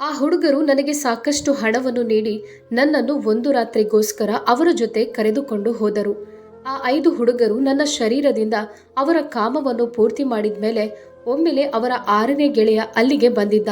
ಆ ಹುಡುಗರು ನನಗೆ ಸಾಕಷ್ಟು ಹಣವನ್ನು ನೀಡಿ ನನ್ನನ್ನು ಒಂದು ರಾತ್ರಿಗೋಸ್ಕರ ಅವರ ಜೊತೆ ಕರೆದುಕೊಂಡು ಹೋದರು. ಆ ಐದು ಹುಡುಗರು ನನ್ನ ಶರೀರದಿಂದ ಅವರ ಕಾಮವನ್ನು ಪೂರ್ತಿ ಮಾಡಿದ ಮೇಲೆ ಒಮ್ಮೆಲೆ ಅವರ ಆರನೇ ಗೆಳೆಯ ಅಲ್ಲಿಗೆ ಬಂದಿದ್ದ.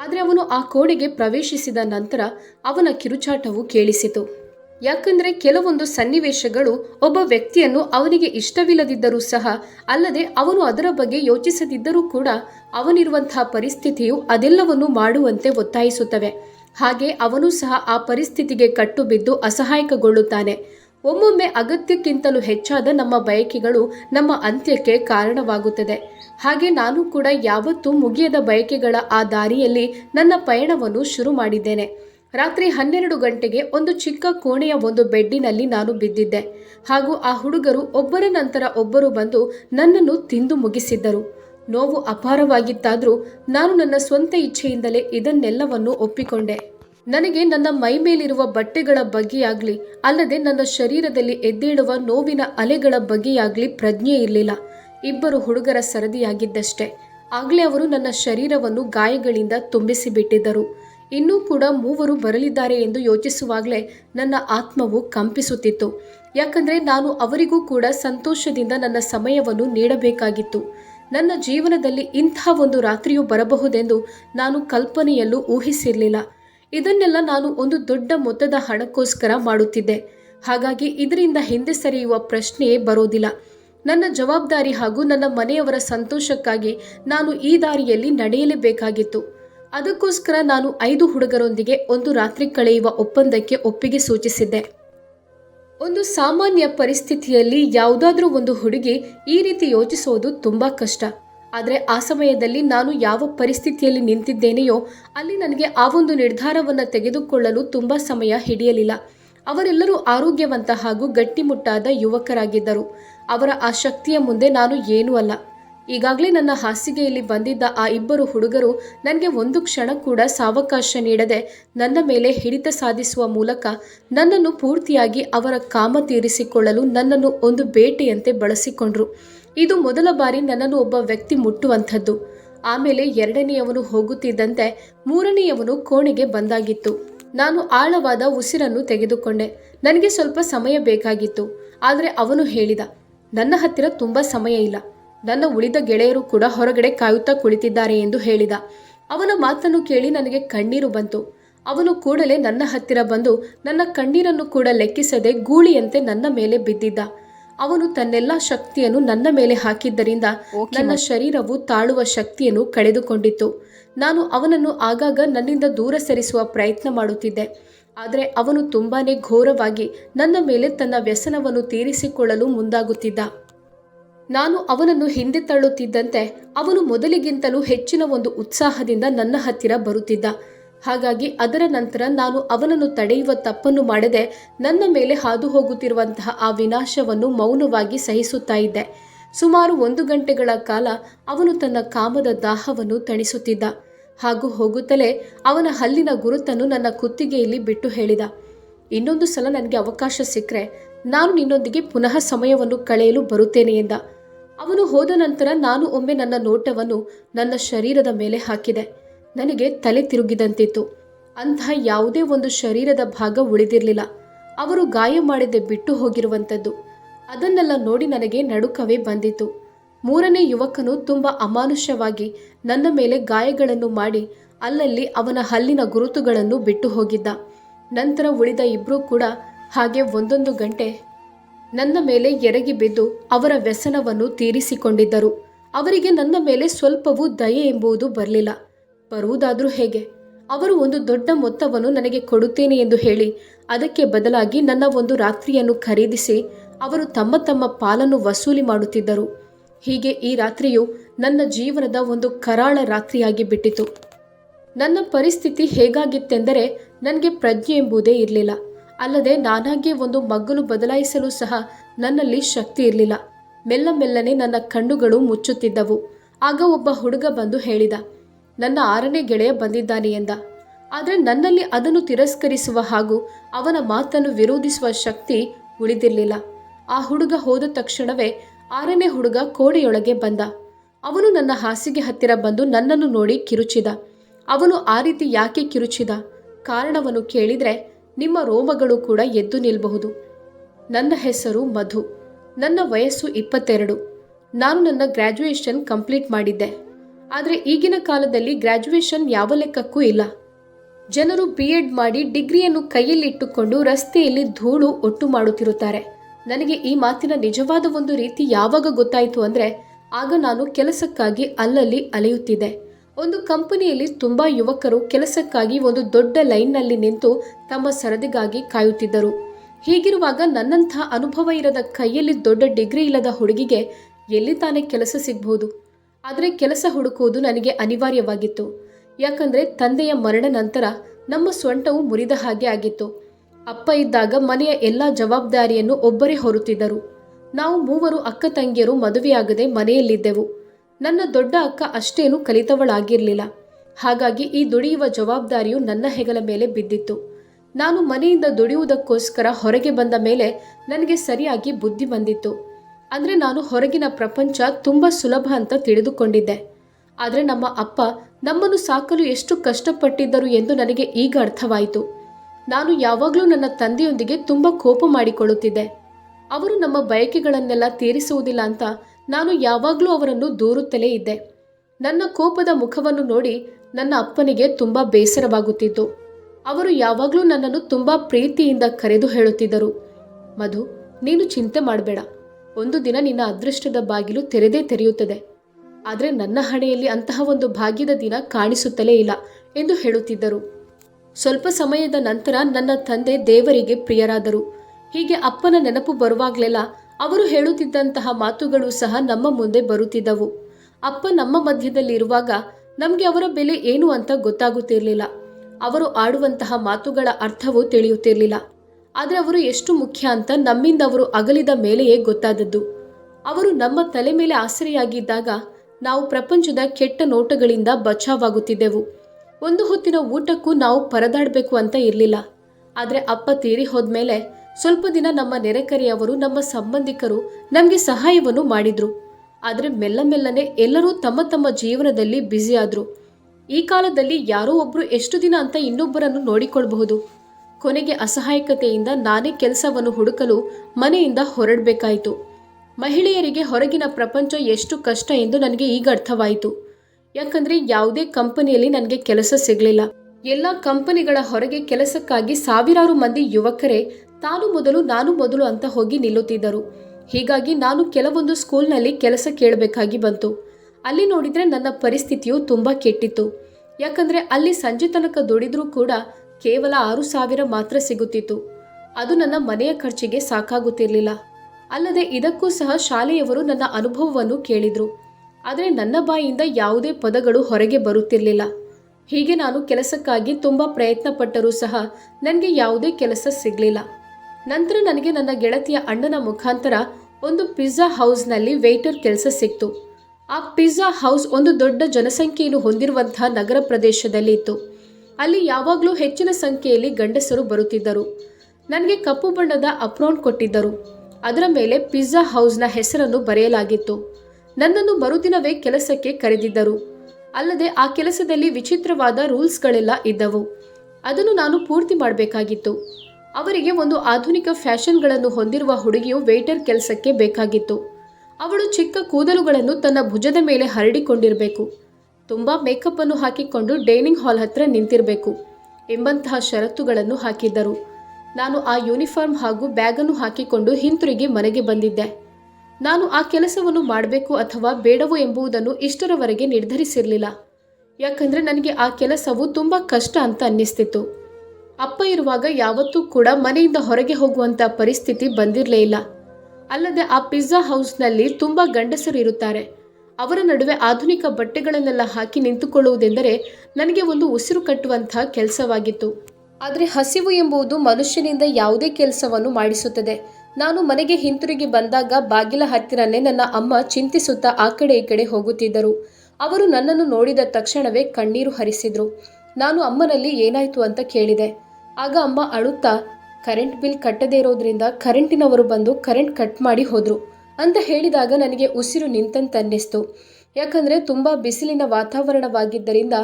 ಆದರೆ ಅವನು ಆ ಕೋಣೆಗೆ ಪ್ರವೇಶಿಸಿದ ನಂತರ ಅವನ ಕಿರುಚಾಟವು ಕೇಳಿಸಿತು. ಯಾಕಂದ್ರೆ ಕೆಲವೊಂದು ಸನ್ನಿವೇಶಗಳು ಒಬ್ಬ ವ್ಯಕ್ತಿಯನ್ನು ಅವನಿಗೆ ಇಷ್ಟವಿಲ್ಲದಿದ್ದರೂ ಸಹ, ಅಲ್ಲದೆ ಅವನು ಅದರ ಬಗ್ಗೆ ಯೋಚಿಸದಿದ್ದರೂ ಕೂಡ ಅವನಿರುವಂತಹ ಪರಿಸ್ಥಿತಿಯು ಅದೆಲ್ಲವನ್ನು ಮಾಡುವಂತೆ ಒತ್ತಾಯಿಸುತ್ತವೆ. ಹಾಗೆ ಅವನು ಸಹ ಆ ಪರಿಸ್ಥಿತಿಗೆ ಕಟ್ಟುಬಿದ್ದು ಅಸಹಾಯಕಗೊಳ್ಳುತ್ತಾನೆ. ಒಮ್ಮೊಮ್ಮೆ ಅಗತ್ಯಕ್ಕಿಂತಲೂ ಹೆಚ್ಚಾದ ನಮ್ಮ ಬಯಕೆಗಳು ನಮ್ಮ ಅಂತ್ಯಕ್ಕೆ ಕಾರಣವಾಗುತ್ತದೆ. ಹಾಗೆ ನಾನು ಕೂಡ ಯಾವತ್ತೂ ಮುಗಿಯದ ಬಯಕೆಗಳ ಆ ದಾರಿಯಲ್ಲಿ ನನ್ನ ಪಯಣವನ್ನು ಶುರು ಮಾಡಿದ್ದೇನೆ ರಾತ್ರಿ ಹನ್ನೆರಡು ಗಂಟೆಗೆ ಒಂದು ಚಿಕ್ಕ ಕೋಣೆಯ ಒಂದು ಬೆಡ್ಡಿನಲ್ಲಿ ನಾನು ಬಿದ್ದಿದ್ದೆ. ಹಾಗೂ ಆ ಹುಡುಗರು ಒಬ್ಬರ ನಂತರ ಒಬ್ಬರು ಬಂದು ನನ್ನನ್ನು ತಿಂದು ಮುಗಿಸಿದ್ದರು. ನೋವು ಅಪಾರವಾಗಿತ್ತಾದರೂ ನಾನು ನನ್ನ ಸ್ವಂತ ಇಚ್ಛೆಯಿಂದಲೇ ಇದನ್ನೆಲ್ಲವನ್ನು ಒಪ್ಪಿಕೊಂಡೆ. ನನಗೆ ನನ್ನ ಮೈ ಮೇಲಿರುವ ಬಟ್ಟೆಗಳ ಬಗ್ಗೆಯಾಗಲಿ, ಅಲ್ಲದೆ ನನ್ನ ಶರೀರದಲ್ಲಿ ಎದ್ದೇಳುವ ನೋವಿನ ಅಲೆಗಳ ಬಗ್ಗೆಯಾಗಲಿ ಪ್ರಜ್ಞೆ ಇರಲಿಲ್ಲ. ಇಬ್ಬರು ಹುಡುಗರ ಸರದಿಯಾಗಿದ್ದಷ್ಟೇ. ಆಗಲೇ ಅವರು ನನ್ನ ಶರೀರವನ್ನು ಗಾಯಗಳಿಂದ ತುಂಬಿಸಿ ಬಿಟ್ಟಿದ್ದರು ಇನ್ನೂ ಕೂಡ ಮೂವರು ಬರಲಿದ್ದಾರೆ ಎಂದು ಯೋಚಿಸುವಾಗಲೇ ನನ್ನ ಆತ್ಮವು ಕಂಪಿಸುತ್ತಿತ್ತು. ಯಾಕಂದರೆ ನಾನು ಅವರಿಗೂ ಕೂಡ ಸಂತೋಷದಿಂದ ನನ್ನ ಸಮಯವನ್ನು ನೀಡಬೇಕಾಗಿತ್ತು. ನನ್ನ ಜೀವನದಲ್ಲಿ ಇಂಥ ಒಂದು ರಾತ್ರಿಯು ಬರಬಹುದೆಂದು ನಾನು ಕಲ್ಪನೆಯಲ್ಲೂ ಊಹಿಸಿರಲಿಲ್ಲ. ಇದನ್ನೆಲ್ಲ ನಾನು ಒಂದು ದೊಡ್ಡ ಮೊತ್ತದ ಹಣಕ್ಕೋಸ್ಕರ ಮಾಡುತ್ತಿದ್ದೆ. ಹಾಗಾಗಿ ಇದರಿಂದ ಹಿಂದೆ ಸರಿಯುವ ಪ್ರಶ್ನೆಯೇ ಬರೋದಿಲ್ಲ. ನನ್ನ ಜವಾಬ್ದಾರಿ ಹಾಗೂ ನನ್ನ ಮನೆಯವರ ಸಂತೋಷಕ್ಕಾಗಿ ನಾನು ಈ ದಾರಿಯಲ್ಲಿ ನಡೆಯಲೇಬೇಕಾಗಿತ್ತು. ಅದಕ್ಕೋಸ್ಕರ ನಾನು ಐದು ಹುಡುಗರೊಂದಿಗೆ ಒಂದು ರಾತ್ರಿ ಕಳೆಯುವ ಒಪ್ಪಂದಕ್ಕೆ ಒಪ್ಪಿಗೆ ಸೂಚಿಸಿದ್ದೆ. ಒಂದು ಸಾಮಾನ್ಯ ಪರಿಸ್ಥಿತಿಯಲ್ಲಿ ಯಾವುದಾದ್ರೂ ಒಂದು ಹುಡುಗಿ ಈ ರೀತಿ ಯೋಚಿಸೋದು ತುಂಬ ಕಷ್ಟ. ಆದರೆ ಆ ಸಮಯದಲ್ಲಿ ನಾನು ಯಾವ ಪರಿಸ್ಥಿತಿಯಲ್ಲಿ ನಿಂತಿದ್ದೇನೆಯೋ ಅಲ್ಲಿ ನನಗೆ ಆ ಒಂದು ನಿರ್ಧಾರವನ್ನು ತೆಗೆದುಕೊಳ್ಳಲು ತುಂಬ ಸಮಯ ಹಿಡಿಯಲಿಲ್ಲ. ಅವರೆಲ್ಲರೂ ಆರೋಗ್ಯವಂತ ಹಾಗೂ ಗಟ್ಟಿಮುಟ್ಟಾದ ಯುವಕರಾಗಿದ್ದರು. ಅವರ ಆ ಶಕ್ತಿಯ ಮುಂದೆ ನಾನು ಏನೂ ಅಲ್ಲ. ಈಗಾಗಲೇ ನನ್ನ ಹಾಸಿಗೆಯಲ್ಲಿ ಬಂದಿದ್ದ ಆ ಇಬ್ಬರು ಹುಡುಗರು ನನಗೆ ಒಂದು ಕ್ಷಣ ಕೂಡ ಸಾವಕಾಶ ನೀಡದೆ ನನ್ನ ಮೇಲೆ ಹಿಡಿತ ಸಾಧಿಸುವ ಮೂಲಕ ನನ್ನನ್ನು ಪೂರ್ತಿಯಾಗಿ ಅವರ ಕಾಮ ತೀರಿಸಿಕೊಳ್ಳಲು ನನ್ನನ್ನು ಒಂದು ಬೇಟೆಯಂತೆ ಬಳಸಿಕೊಂಡ್ರು. ಇದು ಮೊದಲ ಬಾರಿ ನನ್ನನ್ನು ಒಬ್ಬ ವ್ಯಕ್ತಿ ಮುಟ್ಟುವಂಥದ್ದು. ಆಮೇಲೆ ಎರಡನೆಯವನು ಹೋಗುತ್ತಿದ್ದಂತೆ ಮೂರನೆಯವನು ಕೋಣೆಗೆ ಬಂದಾಗಿತ್ತು. ನಾನು ಆಳವಾದ ಉಸಿರನ್ನು ತೆಗೆದುಕೊಂಡೆ. ನನಗೆ ಸ್ವಲ್ಪ ಸಮಯ ಬೇಕಾಗಿತ್ತು. ಆದರೆ ಅವನು ಹೇಳಿದ, ನನ್ನ ಹತ್ತಿರ ತುಂಬ ಸಮಯ ಇಲ್ಲ. ನನ್ನ ಉಳಿದ ಗೆಳೆಯರು ಕೂಡ ಹೊರಗಡೆ ಕಾಯುತ್ತಾ ಕುಳಿತಿದ್ದಾರೆ ಎಂದು ಹೇಳಿದ. ಅವನ ಮಾತನ್ನು ಕೇಳಿ ನನಗೆ ಕಣ್ಣೀರು ಬಂತು. ಅವನು ಕೂಡಲೇ ನನ್ನ ಹತ್ತಿರ ಬಂದು ನನ್ನ ಕಣ್ಣೀರನ್ನು ಕೂಡ ಲೆಕ್ಕಿಸದೆ ಗೂಳಿಯಂತೆ ನನ್ನ ಮೇಲೆ ಬಿದ್ದಿದ್ದ. ಅವನು ತನ್ನೆಲ್ಲ ಶಕ್ತಿಯನ್ನು ನನ್ನ ಮೇಲೆ ಹಾಕಿದ್ದರಿಂದ ನನ್ನ ಶರೀರವು ತಾಳುವ ಶಕ್ತಿಯನ್ನು ಕಳೆದುಕೊಂಡಿತ್ತು. ನಾನು ಅವನನ್ನು ಆಗಾಗ ನನ್ನಿಂದ ದೂರ ಸರಿಸುವ ಪ್ರಯತ್ನ ಮಾಡುತ್ತಿದ್ದೆ. ಆದರೆ ಅವನು ತುಂಬಾನೇ ಘೋರವಾಗಿ ನನ್ನ ಮೇಲೆ ತನ್ನ ವ್ಯಸನವನ್ನು ತೀರಿಸಿಕೊಳ್ಳಲು ಮುಂದಾಗುತ್ತಿದ್ದ. ನಾನು ಅವನನ್ನು ಹಿಂದೆ ತಳ್ಳುತ್ತಿದ್ದಂತೆ ಅವನು ಮೊದಲಿಗಿಂತಲೂ ಹೆಚ್ಚಿನ ಒಂದು ಉತ್ಸಾಹದಿಂದ ನನ್ನ ಹತ್ತಿರ ಬರುತ್ತಿದ್ದ. ಹಾಗಾಗಿ ಅದರ ನಂತರ ನಾನು ಅವನನ್ನು ತಡೆಯುವ ತಪ್ಪನ್ನು ಮಾಡದೆ ನನ್ನ ಮೇಲೆ ಹಾದು ಹೋಗುತ್ತಿರುವಂತಹ ಆ ವಿನಾಶವನ್ನು ಮೌನವಾಗಿ ಸಹಿಸುತ್ತಾ ಇದ್ದೆ. ಸುಮಾರು ಒಂದು ಗಂಟೆಗಳ ಕಾಲ ಅವನು ತನ್ನ ಕಾಮದ ದಾಹವನ್ನು ತಣಿಸುತ್ತಿದ್ದ. ಹಾಗೂ ಹೋಗುತ್ತಲೇ ಅವನ ಹಲ್ಲಿನ ಗುರುತನ್ನು ನನ್ನ ಕುತ್ತಿಗೆಯಲ್ಲಿ ಬಿಟ್ಟು ಹೇಳಿದ. ಇನ್ನೊಂದು ಸಲ ನನಗೆ ಅವಕಾಶ ಸಿಕ್ಕರೆ ನಾನು ನಿನ್ನೊಂದಿಗೆ ಪುನಃ ಸಮಯವನ್ನು ಕಳೆಯಲು ಬರುತ್ತೇನೆ ಎಂದ. ಅವನು ಹೋದ ನಂತರ ನಾನು ಒಮ್ಮೆ ನನ್ನ ನೋಟವನ್ನು ನನ್ನ ಶರೀರದ ಮೇಲೆ ಹಾಕಿದೆ. ನನಗೆ ತಲೆ ತಿರುಗಿದಂತಿತ್ತು. ಅಂತಹ ಯಾವುದೇ ಒಂದು ಶರೀರದ ಭಾಗ ಉಳಿದಿರಲಿಲ್ಲ. ಅವರು ಗಾಯ ಮಾಡಿದೆ ಬಿಟ್ಟು ಹೋಗಿರುವಂಥದ್ದು. ಅದನ್ನೆಲ್ಲ ನೋಡಿ ನನಗೆ ನಡುಕವೇ ಬಂದಿತು ಮೂರನೇ ಯುವಕನು ತುಂಬ ಅಮಾನುಷ್ಯವಾಗಿ ನನ್ನ ಮೇಲೆ ಗಾಯಗಳನ್ನು ಮಾಡಿ ಅಲ್ಲಲ್ಲಿ ಅವನ ಹಲ್ಲಿನ ಗುರುತುಗಳನ್ನು ಬಿಟ್ಟು ಹೋಗಿದ್ದ. ನಂತರ ಉಳಿದ ಇಬ್ಬರೂ ಕೂಡ ಹಾಗೆ ಒಂದೊಂದು ಗಂಟೆ ನನ್ನ ಮೇಲೆ ಎರಗಿ ಬಿದ್ದು ಅವರ ವ್ಯಸನವನ್ನು ತೀರಿಸಿಕೊಂಡಿದ್ದರು. ಅವರಿಗೆ ನನ್ನ ಮೇಲೆ ಸ್ವಲ್ಪವೂ ದಯೆ ಎಂಬುದು ಬರಲಿಲ್ಲ. ಬರುವುದಾದರೂ ಹೇಗೆ? ಅವರು ಒಂದು ದೊಡ್ಡ ಮೊತ್ತವನ್ನು ನನಗೆ ಕೊಡುತ್ತೇನೆ ಎಂದು ಹೇಳಿ, ಅದಕ್ಕೆ ಬದಲಾಗಿ ನನ್ನ ಒಂದು ರಾತ್ರಿಯನ್ನು ಖರೀದಿಸಿ ಅವರು ತಮ್ಮ ತಮ್ಮ ಪಾಲನ್ನು ವಸೂಲಿ ಮಾಡುತ್ತಿದ್ದರು. ಹೀಗೆ ಈ ರಾತ್ರಿಯು ನನ್ನ ಜೀವನದ ಒಂದು ಕರಾಳ ರಾತ್ರಿಯಾಗಿ ಬಿಟ್ಟಿತು. ನನ್ನ ಪರಿಸ್ಥಿತಿ ಹೇಗಾಗಿತ್ತೆಂದರೆ, ನನಗೆ ಪ್ರಜ್ಞೆ ಎಂಬುದೇ ಇರಲಿಲ್ಲ. ಅಲ್ಲದೆ ನಾನಾಗಿ ಒಂದು ಮಗ್ಗಲು ಬದಲಾಯಿಸಲು ಸಹ ನನ್ನಲ್ಲಿ ಶಕ್ತಿ ಇರಲಿಲ್ಲ. ಮೆಲ್ಲ ಮೆಲ್ಲನೆ ನನ್ನ ಕಣ್ಣುಗಳು ಮುಚ್ಚುತ್ತಿದ್ದವು. ಆಗ ಒಬ್ಬ ಹುಡುಗ ಬಂದು ಹೇಳಿದ, ನನ್ನ ಆರನೇ ಗೆಳೆಯ ಬಂದಿದ್ದಾನೆ ಎಂದ. ಆದರೆ ನನ್ನಲ್ಲಿ ಅದನ್ನು ತಿರಸ್ಕರಿಸುವ ಹಾಗೂ ಅವನ ಮಾತನ್ನು ವಿರೋಧಿಸುವ ಶಕ್ತಿ ಉಳಿದಿರಲಿಲ್ಲ. ಆ ಹುಡುಗ ಹೋದ ತಕ್ಷಣವೇ ಆರನೇ ಹುಡುಗ ಕೋಣೆಯೊಳಗೆ ಬಂದ. ಅವನು ನನ್ನ ಹಾಸಿಗೆ ಹತ್ತಿರ ಬಂದು ನನ್ನನ್ನು ನೋಡಿ ಕಿರುಚಿದ. ಅವನು ಆ ರೀತಿ ಯಾಕೆ ಕಿರುಚಿದ? ಕಾರಣವನ್ನು ಕೇಳಿದರೆ ನಿಮ್ಮ ರೋಮಗಳು ಕೂಡ ಎದ್ದು ನಿಲ್ಲಬಹುದು ನನ್ನ ಹೆಸರು ಮಧು. ನನ್ನ ವಯಸ್ಸು ಇಪ್ಪತ್ತೆರಡು. ನಾನು ನನ್ನ ಗ್ರ್ಯಾಜುಯೇಷನ್ ಕಂಪ್ಲೀಟ್ ಮಾಡಿದ್ದೆ. ಆದರೆ ಈಗಿನ ಕಾಲದಲ್ಲಿ ಗ್ರ್ಯಾಜುಯೇಷನ್ ಯಾವ ಲೆಕ್ಕಕ್ಕೂ ಇಲ್ಲ. ಜನರು ಬಿ ಎಡ್ ಮಾಡಿ ಡಿಗ್ರಿಯನ್ನು ಕೈಯಲ್ಲಿಟ್ಟುಕೊಂಡು ರಸ್ತೆಯಲ್ಲಿ ಧೂಳು ಒಟ್ಟು ಮಾಡುತ್ತಿರುತ್ತಾರೆ. ನನಗೆ ಈ ಮಾತಿನ ನಿಜವಾದ ಒಂದು ರೀತಿ ಯಾವಾಗ ಗೊತ್ತಾಯಿತು ಅಂದರೆ, ಆಗ ನಾನು ಕೆಲಸಕ್ಕಾಗಿ ಅಲ್ಲಲ್ಲಿ ಅಲೆಯುತ್ತಿದ್ದೆ. ಒಂದು ಕಂಪನಿಯಲ್ಲಿ ತುಂಬ ಯುವಕರು ಕೆಲಸಕ್ಕಾಗಿ ಒಂದು ದೊಡ್ಡ ಲೈನ್ನಲ್ಲಿ ನಿಂತು ತಮ್ಮ ಸರದಿಗಾಗಿ ಕಾಯುತ್ತಿದ್ದರು. ಹೀಗಿರುವಾಗ ನನ್ನಂಥ ಅನುಭವ ಇರದ ಕೈಯಲ್ಲಿ ದೊಡ್ಡ ಡಿಗ್ರಿ ಇಲ್ಲದ ಹುಡುಗಿಗೆ ಎಲ್ಲಿ ತಾನೇ ಕೆಲಸ ಸಿಗ್ಬೋದು? ಆದರೆ ಕೆಲಸ ಹುಡುಕುವುದು ನನಗೆ ಅನಿವಾರ್ಯವಾಗಿತ್ತು. ಯಾಕಂದ್ರೆ ತಂದೆಯ ಮರಣ ನಂತರ ನಮ್ಮ ಸ್ವಂಟವು ಮುರಿದ ಹಾಗೆ ಆಗಿತ್ತು. ಅಪ್ಪ ಇದ್ದಾಗ ಮನೆಯ ಎಲ್ಲ ಜವಾಬ್ದಾರಿಯನ್ನು ಒಬ್ಬರೇ ಹೊರುತ್ತಿದ್ದರು. ನಾವು ಮೂವರು ಅಕ್ಕ ತಂಗಿಯರು ಮದುವೆಯಾಗದೆ ಮನೆಯಲ್ಲಿದ್ದೆವು. ನನ್ನ ದೊಡ್ಡ ಅಕ್ಕ ಅಷ್ಟೇನು ಕಲಿತವಳಾಗಿರಲಿಲ್ಲ. ಹಾಗಾಗಿ ಈ ದುಡಿಯುವ ಜವಾಬ್ದಾರಿಯು ನನ್ನ ಹೆಗಲ ಮೇಲೆ ಬಿದ್ದಿತ್ತು. ನಾನು ಮನೆಯಿಂದ ದುಡಿಯುವುದಕ್ಕೋಸ್ಕರ ಹೊರಗೆ ಬಂದ ಮೇಲೆ ನನಗೆ ಸರಿಯಾಗಿ ಬುದ್ಧಿ ಬಂದಿತ್ತು. ಅಂದರೆ ನಾನು ಹೊರಗಿನ ಪ್ರಪಂಚ ತುಂಬ ಸುಲಭ ಅಂತ ತಿಳಿದುಕೊಂಡಿದ್ದೆ. ಆದರೆ ನಮ್ಮ ಅಪ್ಪ ನಮ್ಮನ್ನು ಸಾಕಲು ಎಷ್ಟು ಕಷ್ಟಪಟ್ಟಿದ್ದರು ಎಂದು ನನಗೆ ಈಗ ಅರ್ಥವಾಯಿತು. ನಾನು ಯಾವಾಗಲೂ ನನ್ನ ತಂದೆಯೊಂದಿಗೆ ತುಂಬ ಕೋಪ ಮಾಡಿಕೊಳ್ಳುತ್ತಿದ್ದೆ. ಅವರು ನಮ್ಮ ಬಯಕೆಗಳನ್ನೆಲ್ಲ ತೀರಿಸುವುದಿಲ್ಲ ಅಂತ ನಾನು ಯಾವಾಗಲೂ ಅವರನ್ನು ದೂರುತ್ತಲೇ ಇದ್ದೆ. ನನ್ನ ಕೋಪದ ಮುಖವನ್ನು ನೋಡಿ ನನ್ನ ಅಪ್ಪನಿಗೆ ತುಂಬ ಬೇಸರವಾಗುತ್ತಿತ್ತು. ಅವರು ಯಾವಾಗಲೂ ನನ್ನನ್ನು ತುಂಬ ಪ್ರೀತಿಯಿಂದ ಕರೆದು ಹೇಳುತ್ತಿದ್ದರು. ಮಧು, ನೀನು ಚಿಂತೆ ಮಾಡಬೇಡ. ಒಂದು ದಿನ ನಿನ್ನ ಅದೃಷ್ಟದ ಬಾಗಿಲು ತೆರೆದೇ ತೆರೆಯುತ್ತದೆ. ಆದರೆ ನನ್ನ ಹಣೆಯಲ್ಲಿ ಅಂತಹ ಒಂದು ಭಾಗ್ಯದ ದಿನ ಕಾಣಿಸುತ್ತಲೇ ಇಲ್ಲ ಎಂದು ಹೇಳುತ್ತಿದ್ದರು. ಸ್ವಲ್ಪ ಸಮಯದ ನಂತರ ನನ್ನ ತಂದೆ ದೇವರಿಗೆ ಪ್ರಿಯರಾದರು. ಹೀಗೆ ಅಪ್ಪನ ನೆನಪು ಬರುವಾಗಲೆಲ್ಲ ಅವರು ಹೇಳುತ್ತಿದ್ದಂತಹ ಮಾತುಗಳು ಸಹ ನಮ್ಮ ಮುಂದೆ ಬರುತ್ತಿದ್ದವು. ಅಪ್ಪ ನಮ್ಮ ಮಧ್ಯದಲ್ಲಿರುವಾಗ ನಮಗೆ ಅವರ ಬೆಲೆ ಏನು ಅಂತ ಗೊತ್ತಾಗುತ್ತಿರಲಿಲ್ಲ. ಅವರು ಆಡುವಂತಹ ಮಾತುಗಳ ಅರ್ಥವೂ ತಿಳಿಯುತ್ತಿರಲಿಲ್ಲ. ಆದರೆ ಅವರು ಎಷ್ಟು ಮುಖ್ಯ ಅಂತ ನಮ್ಮಿಂದ ಅವರು ಅಗಲಿದ ಮೇಲೆಯೇ ಗೊತ್ತಾದದ್ದು. ಅವರು ನಮ್ಮ ತಲೆ ಮೇಲೆ ಆಸರೆಯಾಗಿದ್ದಾಗ ನಾವು ಪ್ರಪಂಚದ ಕೆಟ್ಟ ನೋಟಗಳಿಂದ ಬಚಾವಾಗುತ್ತಿದ್ದೆವು. ಒಂದು ಹೊತ್ತಿನ ಊಟಕ್ಕೂ ನಾವು ಪರದಾಡಬೇಕು ಅಂತ ಇರಲಿಲ್ಲ. ಆದರೆ ಅಪ್ಪ ತೀರಿ ಹೋದ್ಮೇಲೆ ಸ್ವಲ್ಪ ದಿನ ನಮ್ಮ ನೆರೆಕರೆಯವರು ನಮ್ಮ ಸಂಬಂಧಿಕರು ನಮಗೆ ಸಹಾಯವನ್ನು ಮಾಡಿದ್ರು. ಆದರೆ ಮೆಲ್ಲ ಮೆಲ್ಲನೆ ಎಲ್ಲರೂ ತಮ್ಮ ತಮ್ಮ ಜೀವನದಲ್ಲಿ ಬ್ಯುಸಿ ಆದ್ರು. ಈ ಕಾಲದಲ್ಲಿ ಯಾರೋ ಒಬ್ಬರು ಎಷ್ಟು ದಿನ ಅಂತ ಇನ್ನೊಬ್ಬರನ್ನು ನೋಡಿಕೊಳ್ಳಬಹುದು ಕೊನೆಗೆ ಅಸಹಾಯಕತೆಯಿಂದ ನಾನೇ ಕೆಲಸವನ್ನು ಹುಡುಕಲು ಮನೆಯಿಂದ ಹೊರಡಬೇಕಾಯಿತು. ಮಹಿಳೆಯರಿಗೆ ಹೊರಗಿನ ಪ್ರಪಂಚ ಎಷ್ಟು ಕಷ್ಟ ಎಂದು ನನಗೆ ಈಗ ಅರ್ಥವಾಯಿತು. ಯಾಕಂದರೆ ಯಾವುದೇ ಕಂಪನಿಯಲ್ಲಿ ನನಗೆ ಕೆಲಸ ಸಿಗಲಿಲ್ಲ. ಎಲ್ಲ ಕಂಪನಿಗಳ ಹೊರಗೆ ಕೆಲಸಕ್ಕಾಗಿ ಸಾವಿರಾರು ಮಂದಿ ಯುವಕರೇ ತಾನು ಮೊದಲು ನಾನು ಮೊದಲು ಅಂತ ಹೋಗಿ ನಿಲ್ಲುತ್ತಿದ್ದರು. ಹೀಗಾಗಿ ನಾನು ಕೆಲವೊಂದು ಸ್ಕೂಲ್ನಲ್ಲಿ ಕೆಲಸ ಕೇಳಬೇಕಾಗಿ ಬಂತು. ಅಲ್ಲಿ ನೋಡಿದರೆ ನನ್ನ ಪರಿಸ್ಥಿತಿಯು ತುಂಬ ಕೆಟ್ಟಿತ್ತು. ಯಾಕಂದರೆ ಅಲ್ಲಿ ಸಂಜೆ ತನಕ ದುಡಿದ್ರೂ ಕೂಡ ಕೇವಲ ಆರು ಸಾವಿರ ಮಾತ್ರ ಸಿಗುತ್ತಿತ್ತು. ಅದು ನನ್ನ ಮನೆಯ ಖರ್ಚಿಗೆ ಸಾಕಾಗುತ್ತಿರಲಿಲ್ಲ. ಅಲ್ಲದೆ ಇದಕ್ಕೂ ಸಹ ಶಾಲೆಯವರು ನನ್ನ ಅನುಭವವನ್ನು ಕೇಳಿದರು. ಆದರೆ ನನ್ನ ಬಾಯಿಯಿಂದ ಯಾವುದೇ ಪದಗಳು ಹೊರಗೆ ಬರುತ್ತಿರಲಿಲ್ಲ. ಹೀಗೆ ನಾನು ಕೆಲಸಕ್ಕಾಗಿ ತುಂಬ ಪ್ರಯತ್ನ ಪಟ್ಟರೂ ಸಹ ನನಗೆ ಯಾವುದೇ ಕೆಲಸ ಸಿಗಲಿಲ್ಲ. ನಂತರ ನನಗೆ ನನ್ನ ಗೆಳತಿಯ ಅಣ್ಣನ ಮುಖಾಂತರ ಒಂದು ಪಿಜ್ಜಾ ಹೌಸ್ನಲ್ಲಿ ವೇಟರ್ ಕೆಲಸ ಸಿಕ್ತು. ಆ ಪಿಜ್ಜಾ ಹೌಸ್ ಒಂದು ದೊಡ್ಡ ಜನಸಂಖ್ಯೆಯನ್ನು ಹೊಂದಿರುವಂತಹ ನಗರ ಪ್ರದೇಶದಲ್ಲಿ ಇತ್ತು ಅಲ್ಲಿ ಯಾವಾಗಲೂ ಹೆಚ್ಚಿನ ಸಂಖ್ಯೆಯಲ್ಲಿ ಗಂಡಸರು ಬರುತ್ತಿದ್ದರು. ನನಗೆ ಕಪ್ಪು ಬಣ್ಣದ ಅಪ್ರೋನ್ ಕೊಟ್ಟಿದ್ದರು. ಅದರ ಮೇಲೆ ಪಿಜ್ಜಾ ಹೌಸ್ನ ಹೆಸರನ್ನು ಬರೆಯಲಾಗಿತ್ತು. ನನ್ನನ್ನು ಮರುದಿನವೇ ಕೆಲಸಕ್ಕೆ ಕರೆದಿದ್ದರು. ಅಲ್ಲದೆ ಆ ಕೆಲಸದಲ್ಲಿ ವಿಚಿತ್ರವಾದ ರೂಲ್ಸ್ಗಳೆಲ್ಲ ಇದ್ದವು. ಅದನ್ನು ನಾನು ಪೂರ್ತಿ ಮಾಡಬೇಕಾಗಿತ್ತು. ಅವರಿಗೆ ಒಂದು ಆಧುನಿಕ ಫ್ಯಾಷನ್ಗಳನ್ನು ಹೊಂದಿರುವ ಹುಡುಗಿಯು ವೇಟರ್ ಕೆಲಸಕ್ಕೆ ಬೇಕಾಗಿತ್ತು. ಅವಳು ಚಿಕ್ಕ ಕೂದಲುಗಳನ್ನು ತನ್ನ ಭುಜದ ಮೇಲೆ ಹರಡಿಕೊಂಡಿರಬೇಕು. ತುಂಬ ಮೇಕಪ್ ಅನ್ನು ಹಾಕಿಕೊಂಡು ಡೈನಿಂಗ್ ಹಾಲ್ ಹತ್ರ ನಿಂತಿರಬೇಕು ಎಂಬಂತಹ ಷರತ್ತುಗಳನ್ನು ಹಾಕಿದ್ದರು. ನಾನು ಆ ಯೂನಿಫಾರ್ಮ್ ಹಾಗೂ ಬ್ಯಾಗನ್ನು ಹಾಕಿಕೊಂಡು ಹಿಂತಿರುಗಿ ಮನೆಗೆ ಬಂದಿದ್ದೆ. ನಾನು ಆ ಕೆಲಸವನ್ನು ಮಾಡಬೇಕು ಅಥವಾ ಬೇಡವೋ ಎಂಬುದನ್ನು ಇಷ್ಟರವರೆಗೆ ನಿರ್ಧರಿಸಿರಲಿಲ್ಲ. ಯಾಕಂದ್ರೆ ನನಗೆ ಆ ಕೆಲಸವು ತುಂಬ ಕಷ್ಟ ಅಂತ ಅನ್ನಿಸ್ತಿತ್ತು. ಅಪ್ಪ ಇರುವಾಗ ಯಾವತ್ತೂ ಕೂಡ ಮನೆಯಿಂದ ಹೊರಗೆ ಹೋಗುವಂಥ ಪರಿಸ್ಥಿತಿ ಬಂದಿರಲೇ ಇಲ್ಲ. ಅಲ್ಲದೆ ಆ ಪಿಜ್ಜಾ ಹೌಸ್ನಲ್ಲಿ ತುಂಬ ಗಂಡಸರು ಇರುತ್ತಾರೆ. ಅವರ ನಡುವೆ ಆಧುನಿಕ ಬಟ್ಟೆಗಳನ್ನೆಲ್ಲ ಹಾಕಿ ನಿಂತುಕೊಳ್ಳುವುದೆಂದರೆ ನನಗೆ ಒಂದು ಉಸಿರು ಕಟ್ಟುವಂತಹ ಕೆಲಸವಾಗಿತ್ತು. ಆದರೆ ಹಸಿವು ಎಂಬುದು ಮನುಷ್ಯನಿಂದ ಯಾವುದೇ ಕೆಲಸವನ್ನು ಮಾಡಿಸುತ್ತದೆ. ನಾನು ಮನೆಗೆ ಹಿಂತಿರುಗಿ ಬಂದಾಗ ಬಾಗಿಲ ಹತ್ತಿರನೇ ನನ್ನ ಅಮ್ಮ ಚಿಂತಿಸುತ್ತಾ ಆ ಕಡೆ ಈ ಕಡೆ ಹೋಗುತ್ತಿದ್ದರು. ಅವರು ನನ್ನನ್ನು ನೋಡಿದ ತಕ್ಷಣವೇ ಕಣ್ಣೀರು ಹರಿಸಿದರು. ನಾನು ಅಮ್ಮನಲ್ಲಿ ಏನಾಯಿತು ಅಂತ ಕೇಳಿದೆ. ಆಗ ಅಮ್ಮ ಅಳುತ್ತಾ, ಕರೆಂಟ್ ಬಿಲ್ ಕಟ್ಟದೇ ಇರೋದ್ರಿಂದ ಕರೆಂಟಿನವರು ಬಂದು ಕರೆಂಟ್ ಕಟ್ ಮಾಡಿ ಹೋದರು ಅಂತ ಹೇಳಿದಾಗ ನನಗೆ ಉಸಿರು ನಿಂತಂತನ್ನಿಸ್ತು. ಯಾಕಂದರೆ ತುಂಬ ಬಿಸಿಲಿನ ವಾತಾವರಣವಾಗಿದ್ದರಿಂದ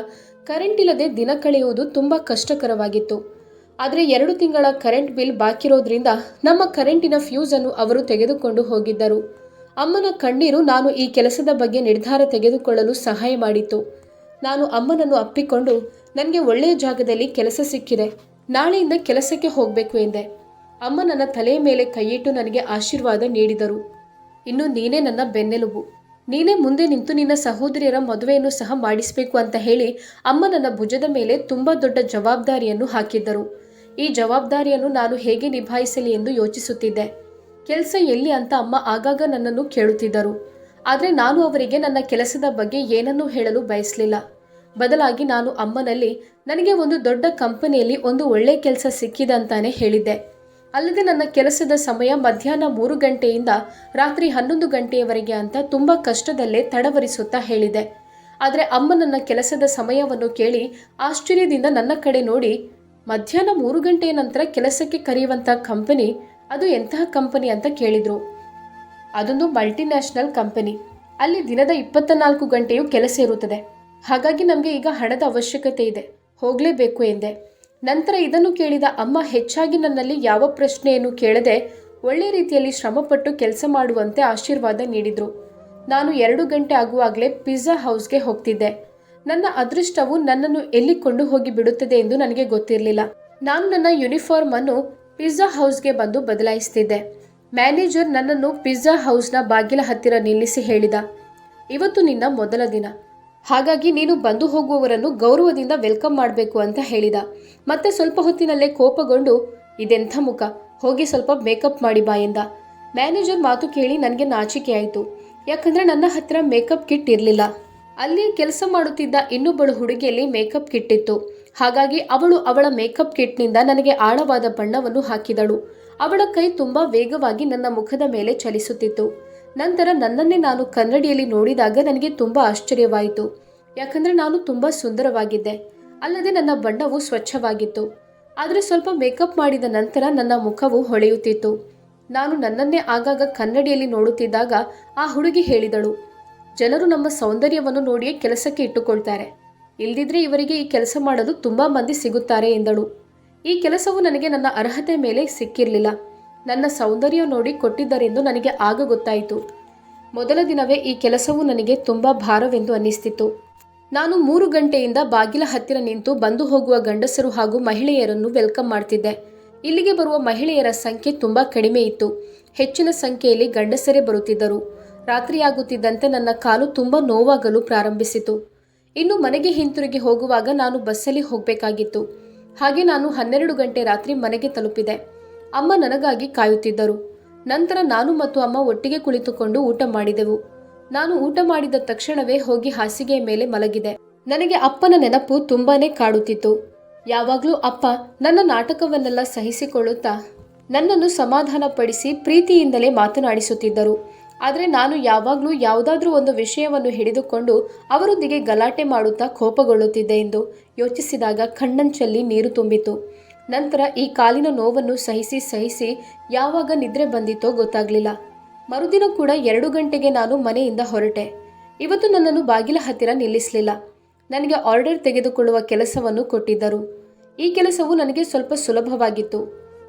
ಕರೆಂಟ್ ಇಲ್ಲದೆ ದಿನ ಕಳೆಯುವುದು ತುಂಬ ಕಷ್ಟಕರವಾಗಿತ್ತು. ಆದರೆ ಎರಡು ತಿಂಗಳ ಕರೆಂಟ್ ಬಿಲ್ ಬಾಕಿರೋದ್ರಿಂದ ನಮ್ಮ ಕರೆಂಟಿನ ಫ್ಯೂಸನ್ನು ಅವರು ತೆಗೆದುಕೊಂಡು ಹೋಗಿದ್ದರು. ಅಮ್ಮನ ಕಣ್ಣೀರು ನಾನು ಈ ಕೆಲಸದ ಬಗ್ಗೆ ನಿರ್ಧಾರ ತೆಗೆದುಕೊಳ್ಳಲು ಸಹಾಯ ಮಾಡಿತು ನಾನು ಅಮ್ಮನನ್ನು ಅಪ್ಪಿಕೊಂಡು ನನಗೆ ಒಳ್ಳೆಯ ಜಾಗದಲ್ಲಿ ಕೆಲಸ ಸಿಕ್ಕಿದೆ. ನಾಳೆಯಿಂದ ಕೆಲಸಕ್ಕೆ ಹೋಗಬೇಕು ಎಂದೆ. ಅಮ್ಮ ನನ್ನ ತಲೆಯ ಮೇಲೆ ಕೈಯಿಟ್ಟು ನನಗೆ ಆಶೀರ್ವಾದ ನೀಡಿದರು. ಇನ್ನು ನೀನೇ ನನ್ನ ಬೆನ್ನೆಲುಬು. ನೀನೇ ಮುಂದೆ ನಿಂತು ನಿನ್ನ ಸಹೋದರಿಯರ ಮದುವೆಯನ್ನು ಸಹ ಮಾಡಿಸಬೇಕು ಅಂತ ಹೇಳಿ ಅಮ್ಮ ನನ್ನ ಭುಜದ ಮೇಲೆ ತುಂಬ ದೊಡ್ಡ ಜವಾಬ್ದಾರಿಯನ್ನು ಹಾಕಿದ್ದರು. ಈ ಜವಾಬ್ದಾರಿಯನ್ನು ನಾನು ಹೇಗೆ ನಿಭಾಯಿಸಲಿ ಎಂದು ಯೋಚಿಸುತ್ತಿದ್ದೆ. ಕೆಲಸ ಎಲ್ಲಿ ಅಂತ ಅಮ್ಮ ಆಗಾಗ ನನ್ನನ್ನು ಕೇಳುತ್ತಿದ್ದರು. ಆದರೆ ನಾನು ಅವರಿಗೆ ನನ್ನ ಕೆಲಸದ ಬಗ್ಗೆ ಏನನ್ನೂ ಹೇಳಲು ಬಯಸಲಿಲ್ಲ. ಬದಲಾಗಿ ನಾನು ಅಮ್ಮನಲ್ಲಿ ನನಗೆ ಒಂದು ದೊಡ್ಡ ಕಂಪನಿಯಲ್ಲಿ ಒಂದು ಒಳ್ಳೆ ಕೆಲಸ ಸಿಕ್ಕಿದೆ ಅಂತಾನೆ ಹೇಳಿದ್ದೆ. ಅಲ್ಲದೆ ನನ್ನ ಕೆಲಸದ ಸಮಯ ಮಧ್ಯಾಹ್ನ ಮೂರು ಗಂಟೆಯಿಂದ ರಾತ್ರಿ ಹನ್ನೊಂದು ಗಂಟೆಯವರೆಗೆ ಅಂತ ತುಂಬ ಕಷ್ಟದಲ್ಲೇ ತಡವರಿಸುತ್ತಾ ಹೇಳಿದೆ. ಆದರೆ ಅಮ್ಮ ನನ್ನ ಕೆಲಸದ ಸಮಯವನ್ನು ಕೇಳಿ ಆಶ್ಚರ್ಯದಿಂದ ನನ್ನ ಕಡೆ ನೋಡಿ, ಮಧ್ಯಾಹ್ನ ಮೂರು ಗಂಟೆಯ ನಂತರ ಕೆಲಸಕ್ಕೆ ಕರೆಯುವಂಥ ಕಂಪನಿ, ಅದು ಎಂತಹ ಕಂಪನಿ ಅಂತ ಕೇಳಿದರು. ಅದೊಂದು ಮಲ್ಟಿನ್ಯಾಷನಲ್ ಕಂಪನಿ. ಅಲ್ಲಿ ದಿನದ ಇಪ್ಪತ್ತ ನಾಲ್ಕು ಗಂಟೆಯೂ ಕೆಲಸ ಇರುತ್ತದೆ. ಹಾಗಾಗಿ ನಮಗೆ ಈಗ ಹಣದ ಅವಶ್ಯಕತೆ ಇದೆ. ಹೋಗಲೇಬೇಕು ಎಂದೆ. ನಂತರ ಇದನ್ನು ಕೇಳಿದ ಅಮ್ಮ ಹೆಚ್ಚಾಗಿ ನನ್ನಲ್ಲಿ ಯಾವ ಪ್ರಶ್ನೆಯನ್ನು ಕೇಳದೆ ಒಳ್ಳೆ ರೀತಿಯಲ್ಲಿ ಶ್ರಮಪಟ್ಟು ಕೆಲಸ ಮಾಡುವಂತೆ ಆಶೀರ್ವಾದ ನೀಡಿದರು. ನಾನು ಎರಡು ಗಂಟೆ ಆಗುವಾಗಲೇ ಪಿಜ್ಜಾ ಹೌಸ್ಗೆ ಹೋಗ್ತಿದ್ದೆ. ನನ್ನ ಅದೃಷ್ಟವು ನನ್ನನ್ನು ಎಲ್ಲಿ ಕೊಂಡು ಹೋಗಿ ಬಿಡುತ್ತದೆ ಎಂದು ನನಗೆ ಗೊತ್ತಿರಲಿಲ್ಲ. ನಾನು ನನ್ನ ಯೂನಿಫಾರ್ಮ್ ಅನ್ನು ಪಿಜ್ಜಾ ಹೌಸ್ಗೆ ಬಂದು ಬದಲಾಯಿಸ್ತಿದ್ದೆ. ಮ್ಯಾನೇಜರ್ ನನ್ನನ್ನು ಪಿಜ್ಜಾ ಹೌಸ್ನ ಬಾಗಿಲ ಹತ್ತಿರ ನಿಲ್ಲಿಸಿ ಹೇಳಿದ, ಇವತ್ತು ನಿನ್ನ ಮೊದಲ ದಿನ. ಹಾಗಾಗಿ ನೀನು ಬಂದು ಹೋಗುವವರನ್ನು ಗೌರವದಿಂದ ವೆಲ್ಕಮ್ ಮಾಡಬೇಕು ಅಂತ ಹೇಳಿದ. ಮತ್ತೆ ಸ್ವಲ್ಪ ಹೊತ್ತಿನಲ್ಲೇ ಕೋಪಗೊಂಡು, ಇದೆಂಥ ಮುಖ? ಹೋಗಿ ಸ್ವಲ್ಪ ಮೇಕಪ್ ಮಾಡಿ ಬಾ ಎಂದ. ಮ್ಯಾನೇಜರ್ ಮಾತು ಕೇಳಿ ನನಗೆ ನಾಚಿಕೆ ಆಯಿತು. ಯಾಕಂದರೆ ನನ್ನ ಹತ್ತಿರ ಮೇಕಪ್ ಕಿಟ್ ಇರಲಿಲ್ಲ. ಅಲ್ಲಿ ಕೆಲಸ ಮಾಡುತ್ತಿದ್ದ ಇನ್ನೊಬ್ಬಳು ಹುಡುಗಿಯಲ್ಲಿ ಮೇಕಪ್ ಕಿಟ್ ಇತ್ತು. ಹಾಗಾಗಿ ಅವಳು ಅವಳ ಮೇಕಪ್ ಕಿಟ್ನಿಂದ ನನಗೆ ಆಳವಾದ ಬಣ್ಣವನ್ನು ಹಾಕಿದಳು. ಅವಳ ಕೈ ತುಂಬ ವೇಗವಾಗಿ ನನ್ನ ಮುಖದ ಮೇಲೆ ಚಲಿಸುತ್ತಿತ್ತು. ನಂತರ ನನ್ನನ್ನೇ ನಾನು ಕನ್ನಡಿಯಲ್ಲಿ ನೋಡಿದಾಗ ನನಗೆ ತುಂಬ ಆಶ್ಚರ್ಯವಾಯಿತು. ಯಾಕಂದರೆ ನಾನು ತುಂಬ ಸುಂದರವಾಗಿದ್ದೆ. ಅಲ್ಲದೆ ನನ್ನ ಬಣ್ಣವು ಸ್ವಚ್ಛವಾಗಿತ್ತು. ಆದರೆ ಸ್ವಲ್ಪ ಮೇಕಪ್ ಮಾಡಿದ ನಂತರ ನನ್ನ ಮುಖವು ಹೊಳೆಯುತ್ತಿತ್ತು. ನಾನು ನನ್ನನ್ನೇ ಆಗಾಗ ಕನ್ನಡಿಯಲ್ಲಿ ನೋಡುತ್ತಿದ್ದಾಗ ಆ ಹುಡುಗಿ ಹೇಳಿದಳು, ಜನರು ನಮ್ಮ ಸೌಂದರ್ಯವನ್ನು ನೋಡಿಯೇ ಕೆಲಸಕ್ಕೆ ಇಟ್ಟುಕೊಳ್ತಾರೆ. ಇಲ್ದಿದ್ರೆ ಇವರಿಗೆ ಈ ಕೆಲಸ ಮಾಡಲು ತುಂಬ ಮಂದಿ ಸಿಗುತ್ತಾರೆ ಎಂದಳು. ಈ ಕೆಲಸವು ನನಗೆ ನನ್ನ ಅರ್ಹತೆ ಮೇಲೆ ಸಿಕ್ಕಿರಲಿಲ್ಲ. ನನ್ನ ಸೌಂದರ್ಯ ನೋಡಿ ಕೊಟ್ಟಿದ್ದರೆಂದು ನನಗೆ ಆಗ ಗೊತ್ತಾಯಿತು. ಮೊದಲ ದಿನವೇ ಈ ಕೆಲಸವು ನನಗೆ ತುಂಬ ಭಾರವೆಂದು ಅನ್ನಿಸ್ತಿತ್ತು. ನಾನು ಮೂರು ಗಂಟೆಯಿಂದ ಬಾಗಿಲ ಹತ್ತಿರ ನಿಂತು ಬಂದು ಹೋಗುವ ಗಂಡಸರು ಹಾಗೂ ಮಹಿಳೆಯರನ್ನು ವೆಲ್ಕಮ್ ಮಾಡ್ತಿದ್ದೆ. ಇಲ್ಲಿಗೆ ಬರುವ ಮಹಿಳೆಯರ ಸಂಖ್ಯೆ ತುಂಬ ಕಡಿಮೆ ಇತ್ತು. ಹೆಚ್ಚಿನ ಸಂಖ್ಯೆಯಲ್ಲಿ ಗಂಡಸರೇ ಬರುತ್ತಿದ್ದರು. ರಾತ್ರಿಯಾಗುತ್ತಿದ್ದಂತೆ ನನ್ನ ಕಾಲು ತುಂಬ ನೋವಾಗಲು ಪ್ರಾರಂಭಿಸಿತು. ಇನ್ನು ಮನೆಗೆ ಹಿಂತಿರುಗಿ ಹೋಗುವಾಗ ನಾನು ಬಸ್ಸಲ್ಲಿ ಹೋಗಬೇಕಾಗಿತ್ತು. ಹಾಗೆ ನಾನು ಹನ್ನೆರಡು ಗಂಟೆ ರಾತ್ರಿ ಮನೆಗೆ ತಲುಪಿದೆ. ಅಮ್ಮ ನನಗಾಗಿ ಕಾಯುತ್ತಿದ್ದರು. ನಂತರ ನಾನು ಮತ್ತು ಅಮ್ಮ ಒಟ್ಟಿಗೆ ಕುಳಿತುಕೊಂಡು ಊಟ ಮಾಡಿದೆವು. ನಾನು ಊಟ ಮಾಡಿದ ತಕ್ಷಣವೇ ಹೋಗಿ ಹಾಸಿಗೆಯ ಮೇಲೆ ಮಲಗಿದೆ. ನನಗೆ ಅಪ್ಪನ ನೆನಪು ತುಂಬಾನೇ ಕಾಡುತ್ತಿತ್ತು. ಯಾವಾಗಲೂ ಅಪ್ಪ ನನ್ನ ನಾಟಕವನ್ನೆಲ್ಲ ಸಹಿಸಿಕೊಳ್ಳುತ್ತಾ ನನ್ನನ್ನು ಸಮಾಧಾನಪಡಿಸಿ ಪ್ರೀತಿಯಿಂದಲೇ ಮಾತನಾಡಿಸುತ್ತಿದ್ದರು. ಆದರೆ ನಾನು ಯಾವಾಗಲೂ ಯಾವುದಾದ್ರೂ ಒಂದು ವಿಷಯವನ್ನು ಹಿಡಿದುಕೊಂಡು ಅವರೊಂದಿಗೆ ಗಲಾಟೆ ಮಾಡುತ್ತಾ ಕೋಪಗೊಳ್ಳುತ್ತಿದ್ದೆ ಎಂದು ಯೋಚಿಸಿದಾಗ ಕಣ್ಣಂಚಲ್ಲಿ ನೀರು ತುಂಬಿತು ನಂತರ ಈ ಕಾಲಿನ ನೋವನ್ನು ಸಹಿಸಿ ಸಹಿಸಿ ಯಾವಾಗ ನಿದ್ರೆ ಬಂದಿತ್ತೋ ಗೊತ್ತಾಗಲಿಲ್ಲ. ಮರುದಿನ ಕೂಡ ಎರಡು ಗಂಟೆಗೆ ನಾನು ಮನೆಯಿಂದ ಹೊರಟೆ. ಇವತ್ತು ನನ್ನನ್ನು ಬಾಗಿಲ ಹತ್ತಿರ ನಿಲ್ಲಿಸಲಿಲ್ಲ. ನನಗೆ ಆರ್ಡರ್ ತೆಗೆದುಕೊಳ್ಳುವ ಕೆಲಸವನ್ನು ಕೊಟ್ಟಿದ್ದರು. ಈ ಕೆಲಸವು ನನಗೆ ಸ್ವಲ್ಪ ಸುಲಭವಾಗಿತ್ತು.